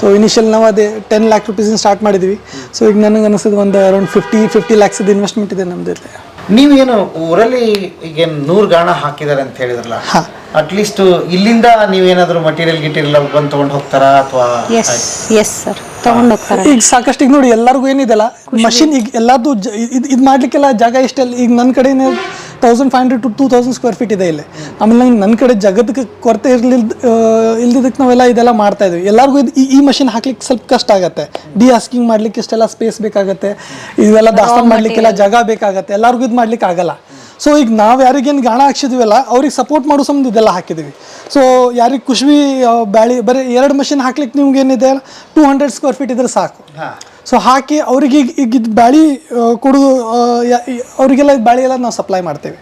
ಸೊ ಇನಿಷಿಯಲ್ ನಾವು ಅದೇ ಟೆನ್ ಲ್ಯಾಕ್ ರುಪೀಸಿಂದ ಸ್ಟಾರ್ಟ್ ಮಾಡಿದ್ವಿ. ಸೊ ಈಗ ನನಗೆ ಅನಿಸೋದು ಒಂದು around fifty fifty lakhs investment ಇದೆ ನಮ್ಮದು ನೀವೇನು ಊರಲ್ಲಿ ಈಗ ನೂರು ಗಾಣ ಹಾಕಿದ್ದಾರೆ ಅಂತ ಹೇಳಿದ್ರಲ್ಲ? ಅಟ್ಲೀಸ್ಟ್ ಇಲ್ಲಿಂದ ನೀವೇನಾದರೂ ಮಟೀರಿಯಲ್ ಗಿಟೀರಿಯಲ್ ಬಂದು ತಗೊಂಡು ಹೋಗ್ತಾರಾ ಅಥವಾ ಎಸ್ ಎಸ್ ಸರ್ ತೊಗೊಂಡು ಹೋಗ್ತಾರೆ. ಈಗ ಸಾಕಷ್ಟು ಈಗ ನೋಡಿ ಎಲ್ಲರಿಗೂ ಏನಿದೆಲ್ಲ? ಮಷಿನ್ ಈಗ ಇದು ಇದು ಮಾಡ್ಲಿಕ್ಕೆಲ್ಲ ಜಾಗ ಇಷ್ಟೆಲ್ಲ ಈಗ ನನ್ನ ಕಡೆನೇ thousand five hundred to two thousand square feet ಇದೆ ಇಲ್ಲಿ. ಆಮೇಲೆ ನಂಗೆ ನನ್ನ ಕಡೆ ಜಗತ್ತಿಗೆ ಕೊರತೆ ಇರಲಿಲ್ಲ ಇಲ್ದಿದ್ದಕ್ಕೆ ನಾವೆಲ್ಲ ಇದೆಲ್ಲ ಮಾಡ್ತಾ ಇದ್ವಿ. ಎಲ್ಲರಿಗೂ ಇದು ಈ- ಮಷಿನ್ ಹಾಕ್ಲಿಕ್ಕೆ ಸ್ವಲ್ಪ ಕಷ್ಟ ಆಗುತ್ತೆ. ಡಿ ಆಸ್ಕಿಂಗ್ ಮಾಡ್ಲಿಕ್ಕೆ ಇಷ್ಟೆಲ್ಲ ಸ್ಪೇಸ್ ಬೇಕಾಗುತ್ತೆ. ಇವೆಲ್ಲ ದಾಸ್ತಾನು ಮಾಡ್ಲಿಕ್ಕೆಲ್ಲ ಜಾಗ ಬೇಕಾಗುತ್ತೆ. ಎಲ್ಲರಿಗೂ ಇದು ಮಾಡ್ಲಿಕ್ಕೆ ಆಗಲ್ಲ. ಸೊ ಈಗ ನಾವು ಯಾರಿಗೇನು ಗಾಣ ಹಾಕ್ಸಿದ್ವಲ್ಲ ಅವ್ರಿಗೆ ಸಪೋರ್ಟ್ ಮಾಡೋ ಸಂಬಂಧ ಇದೆಲ್ಲ ಹಾಕಿದ್ವಿ. ಸೊ ಯಾರಿಗೆ ಖುಷಿ ಬ್ಯಾಳಿ ಬರೀ ಎರಡು ಮಷಿನ್ ಹಾಕ್ಲಿಕ್ಕೆ ನಿಮ್ಗೆ ಏನಿದೆ? ಟೂ ಹಂಡ್ರೆಡ್ ಸ್ಕ್ವೇರ್ ಫೀಟ್ ಇದ್ರೆ ಸಾಕು. ಸೊ ಹಾಕಿ ಅವ್ರಿಗೆ ಈಗ ಈಗ ಇದು ಬ್ಯಾಳಿ ಕೊಡೋದು ಅವರಿಗೆಲ್ಲ ಇದು ಬ್ಯಾಳಿ ಎಲ್ಲ ನಾವು ಸಪ್ಲೈ ಮಾಡ್ತೇವೆ.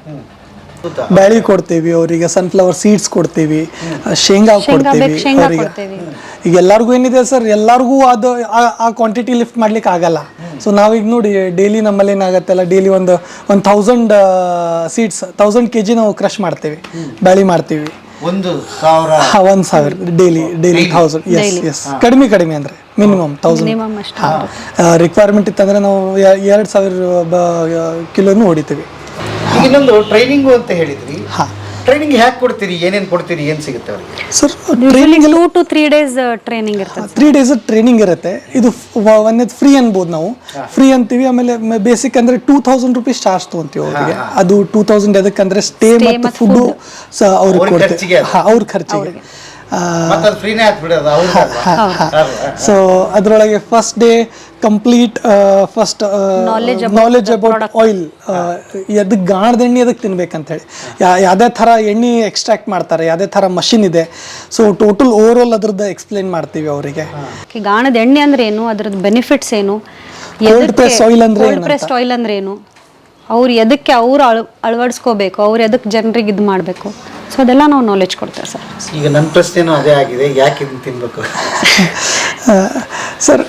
ಬ್ಯಾಳಿ ಕೊಡ್ತೀವಿ ಅವರಿಗೆ ಸನ್ಫ್ಲವರ್ ಸೀಡ್ಸ್ ಕೊಡ್ತೀವಿ ಶೇಂಗಾ ಕೊಡ್ತೀವಿ ಅವರಿಗೆ. ಕೊಡ್ತೀವಿ. ಈಗ ಎಲ್ಲರಿಗೂ ಏನಿದೆ ಸರ್ ಎಲ್ಲರಿಗೂ ಅದು ಆ- ಆ ಕ್ವಾಂಟಿಟಿ ಲಿಫ್ಟ್ ಮಾಡ್ಲಿಕ್ಕೆ ಆಗಲ್ಲ. ಸೊ ನಾವೀಗ ನೋಡಿ ಡೈಲಿ ನಮ್ಮಲ್ಲಿ ಏನಾಗತ್ತಲ್ಲ ಡೈಲಿ ಒಂದು ಒಂದು thousand seeds thousand K G ನಾವು ಕ್ರಶ್ ಮಾಡ್ತೀವಿ ಬ್ಯಾಳಿ ಮಾಡ್ತೀವಿ. ಒಂದು ಸಾವಿರ ಹಾ ಒಂದು ಸಾವಿರ. Daily daily thousand yes yes ಕಡಿಮೆ ಕಡಿಮೆ ಅಂದರೆ ಮಿನಿಮಮ್ ತೌಸಂಡ್ ಮಿನಿಮಮ್ ಅಷ್ಟು. ರಿಕ್ವೈರ್ಮೆಂಟ್ ಇತ್ತಂದ್ರೆ ನಾವು ಎರಡು ಸಾವಿರ ಬ ಕಿಲೋನು ಹೊಡಿತೀವಿ. ಇನ್ನೊಂದು ಟ್ರೈನಿಂಗು ಅಂತ ಹೇಳಿದ್ರಿ. ಹಾ. ಟ್ರೈನಿಂಗ್ ಹ್ಯಾಕ್ ಕೊಡ್ತೀರಿ? ಏನೇನು ಕೊಡ್ತೀರಿ? ಏನು ಸಿಗುತ್ತೆ ಅವರಿಗೆ? Sir training two to three days training ಇರುತ್ತೆ ತ್ರೀ ಡೇಸ್ ಟ್ರೈನಿಂಗ್ ಇರುತ್ತೆ. ಇದು ಒಂದೇದು ಫ್ರೀ ಅನ್ಬೋದು ನಾವು. ಫ್ರೀ ಅಂತೀವಿ ಆಮೇಲೆ ಬೇಸಿಕ್ ಅಂದ್ರೆ ಟೂ ತೌಸಂಡ್ ರುಪೀಸ್ ಚಾರ್ಜ್ ತೊಗೊಂತೀವಿ ಅವರಿಗೆ. ಅದು ಟೂ ತೌಸಂಡ್ ಅಂದ್ರೆ ಸ್ಟೇ ಮತ್ತು ಫುಡ್ಡು ಸಹ ಅವ್ರಿಗೆ ಅವ್ರ ಖರ್ಚಿಗೆ ಕೊಡ್ತೀವಿ ಅವ್ರ ಖರ್ಚಿಗೆ. ಸೊ ಅದರೊಳಗೆ first day complete first Knowledge about knowledge about oil ಅದಕ್ಕೆ ಗಾಣದ ಎಣ್ಣೆ ಅದಕ್ಕೆ ತಿನ್ಬೇಕಂತ ಹೇಳಿ. ಯಾವುದೇ ಥರ ಎಣ್ಣೆ ಎಕ್ಸ್ಟ್ರಾಕ್ಟ್ ಮಾಡ್ತಾರೆ ಯಾವುದೇ ಥರ ಮಷಿನ್ ಇದೆ. ಸೊ ಟೋಟಲ್ ಓವರ್ ಆಲ್ ಅದ್ರದ್ದು ಎಕ್ಸ್ಪ್ಲೈನ್ ಮಾಡ್ತೀವಿ ಅವರಿಗೆ. ಗಾಣದ ಎಣ್ಣೆ ಅಂದ್ರೆ ಏನು? ಅದ್ರದ್ದು ಬೆನಿಫಿಟ್ಸ್ ಏನು? ಆಯಿಲ್ ಅಂದ್ರೆ? ಪ್ರೆಸ್ಡ್ ಆಯಿಲ್ ಅಂದ್ರೆ ಏನು? ಅವ್ರು ಎದಕ್ಕೆ ಅವ್ರು ಅಳ ಅಳವಡಿಸ್ಕೋಬೇಕು? ಅವ್ರು ಎದಕ್ಕೆ ಜನರಿಗೆ ಇದು ಮಾಡಬೇಕು? ಸೊ ಅದೆಲ್ಲ ನಾವು ನಾಲೆಜ್ ಕೊಡ್ತೇವೆ ಸರ್. ಈಗ ನನ್ನ ಪ್ರಶ್ನೆನೂ ಅದೇ ಆಗಿದೆ. ಯಾಕೆ ಇದನ್ನು ತಿನ್ನಬೇಕು ಸರ್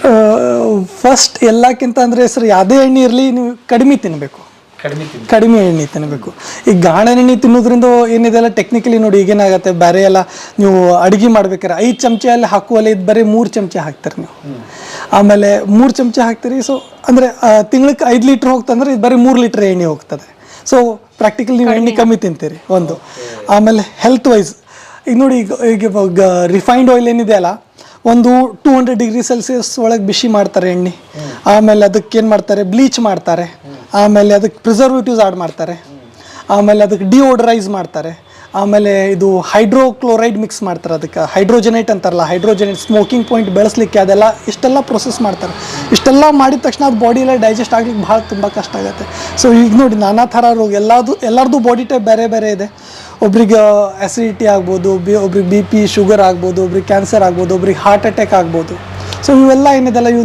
ಫಸ್ಟ್ ಎಲ್ಲಕ್ಕಿಂತ ಅಂದರೆ ಸರ್ ಯಾವುದೇ ಎಣ್ಣೆ ಇರಲಿ ನೀವು ಕಡಿಮೆ ತಿನ್ನಬೇಕು ಕಡಿಮೆ ಕಡಿಮೆ ಎಣ್ಣೆ ತಿನ್ನಬೇಕು ಈ ಗಾಣ ಎಣ್ಣೆ ತಿನ್ನೋದ್ರಿಂದ ಏನಿದೆಲ್ಲ ಟೆಕ್ನಿಕಲಿ ನೋಡಿ ಈಗೇನಾಗತ್ತೆ ಬೇರೆ ಎಲ್ಲ ನೀವು ಅಡುಗೆ ಮಾಡ್ಬೇಕಾರೆ ಐದು ಚಮಚ ಅಲ್ಲಿ ಹಾಕುವಲ್ಲಿ ಇದು ಬರೀ ಮೂರು ಚಮಚ ಹಾಕ್ತೀರಿ ನೀವು. ಆಮೇಲೆ ಮೂರು ಚಮಚ ಹಾಕ್ತೀರಿ ಸೊ ಅಂದರೆ ತಿಂಗ್ಳಕ್ಕೆ ಐದು ಲೀಟ್ರ್ ಹೋಗ್ತಂದ್ರೆ ಇದು ಬರೀ ಮೂರು ಲೀಟ್ರ್ ಎಣ್ಣೆ ಹೋಗ್ತದೆ. ಸೊ ಪ್ರಾಕ್ಟಿಕಲ್ ನೀವು ಎಣ್ಣೆ ಕಮ್ಮಿ ತಿಂತೀರಿ ಒಂದು. ಆಮೇಲೆ ಹೆಲ್ತ್ ವೈಸ್ ಈಗ ನೋಡಿ ಈಗ ಈಗ ರಿಫೈನ್ಡ್ ಆಯಿಲ್ ಏನಿದೆ ಅಲ್ಲ ಒಂದು ಟೂ ಹಂಡ್ರೆಡ್ ಡಿಗ್ರಿ ಸೆಲ್ಸಿಯಸ್ ಒಳಗೆ ಬಿಸಿ ಮಾಡ್ತಾರೆ ಎಣ್ಣೆ. ಆಮೇಲೆ ಅದಕ್ಕೆ ಏನು ಮಾಡ್ತಾರೆ ಬ್ಲೀಚ್ ಮಾಡ್ತಾರೆ. ಆಮೇಲೆ ಅದಕ್ಕೆ ಪ್ರಿಸರ್ವೇಟಿವ್ಸ್ ಆ್ಯಡ್ ಮಾಡ್ತಾರೆ. ಆಮೇಲೆ ಅದಕ್ಕೆ ಡಿಯೋಡ್ರೈಸ್ ಮಾಡ್ತಾರೆ. ಆಮೇಲೆ ಇದು ಹೈಡ್ರೋಕ್ಲೋರೈಡ್ ಮಿಕ್ಸ್ ಮಾಡ್ತಾರೆ ಅದಕ್ಕೆ. ಹೈಡ್ರೋಜನೇಟ್ ಅಂತಾರಲ್ಲ, ಹೈಡ್ರೋಜನೇಟ್ ಸ್ಮೋಕಿಂಗ್ ಪಾಯಿಂಟ್ ಬೆಳೆಸಲಿಕ್ಕೆ ಅದೆಲ್ಲ ಇಷ್ಟೆಲ್ಲ ಪ್ರೊಸೆಸ್ ಮಾಡ್ತಾರೆ. ಇಷ್ಟೆಲ್ಲ ಮಾಡಿದ ತಕ್ಷಣ ಅದು ಬಾಡಿಯೆಲ್ಲ ಡೈಜೆಸ್ಟ್ ಆಗ್ಲಿಕ್ಕೆ ಭಾಳ ತುಂಬ ಕಷ್ಟ ಆಗುತ್ತೆ. ಸೊ ಈಗ ನೋಡಿ ನಾನಾ ಥರ ರೋಗ, ಎಲ್ಲದು, ಎಲ್ಲರದು ಬಾಡಿ ಟೈಪ್ ಬೇರೆ ಬೇರೆ ಇದೆ. ಒಬ್ರಿಗೆ ಆ್ಯಸಿಡಿಟಿ ಆಗ್ಬೋದು, ಬಿ, ಒಬ್ರಿಗೆ ಬಿ ಪಿ ಶುಗರ್ ಆಗ್ಬೋದು, ಒಬ್ರಿಗೆ ಕ್ಯಾನ್ಸರ್ ಆಗ್ಬೋದು, ಒಬ್ರಿಗೆ ಹಾರ್ಟ್ ಅಟ್ಯಾಕ್ ಆಗ್ಬೋದು. ಸೊ ಇವೆಲ್ಲ ಏನಿದೆಲ್ಲ ಇವು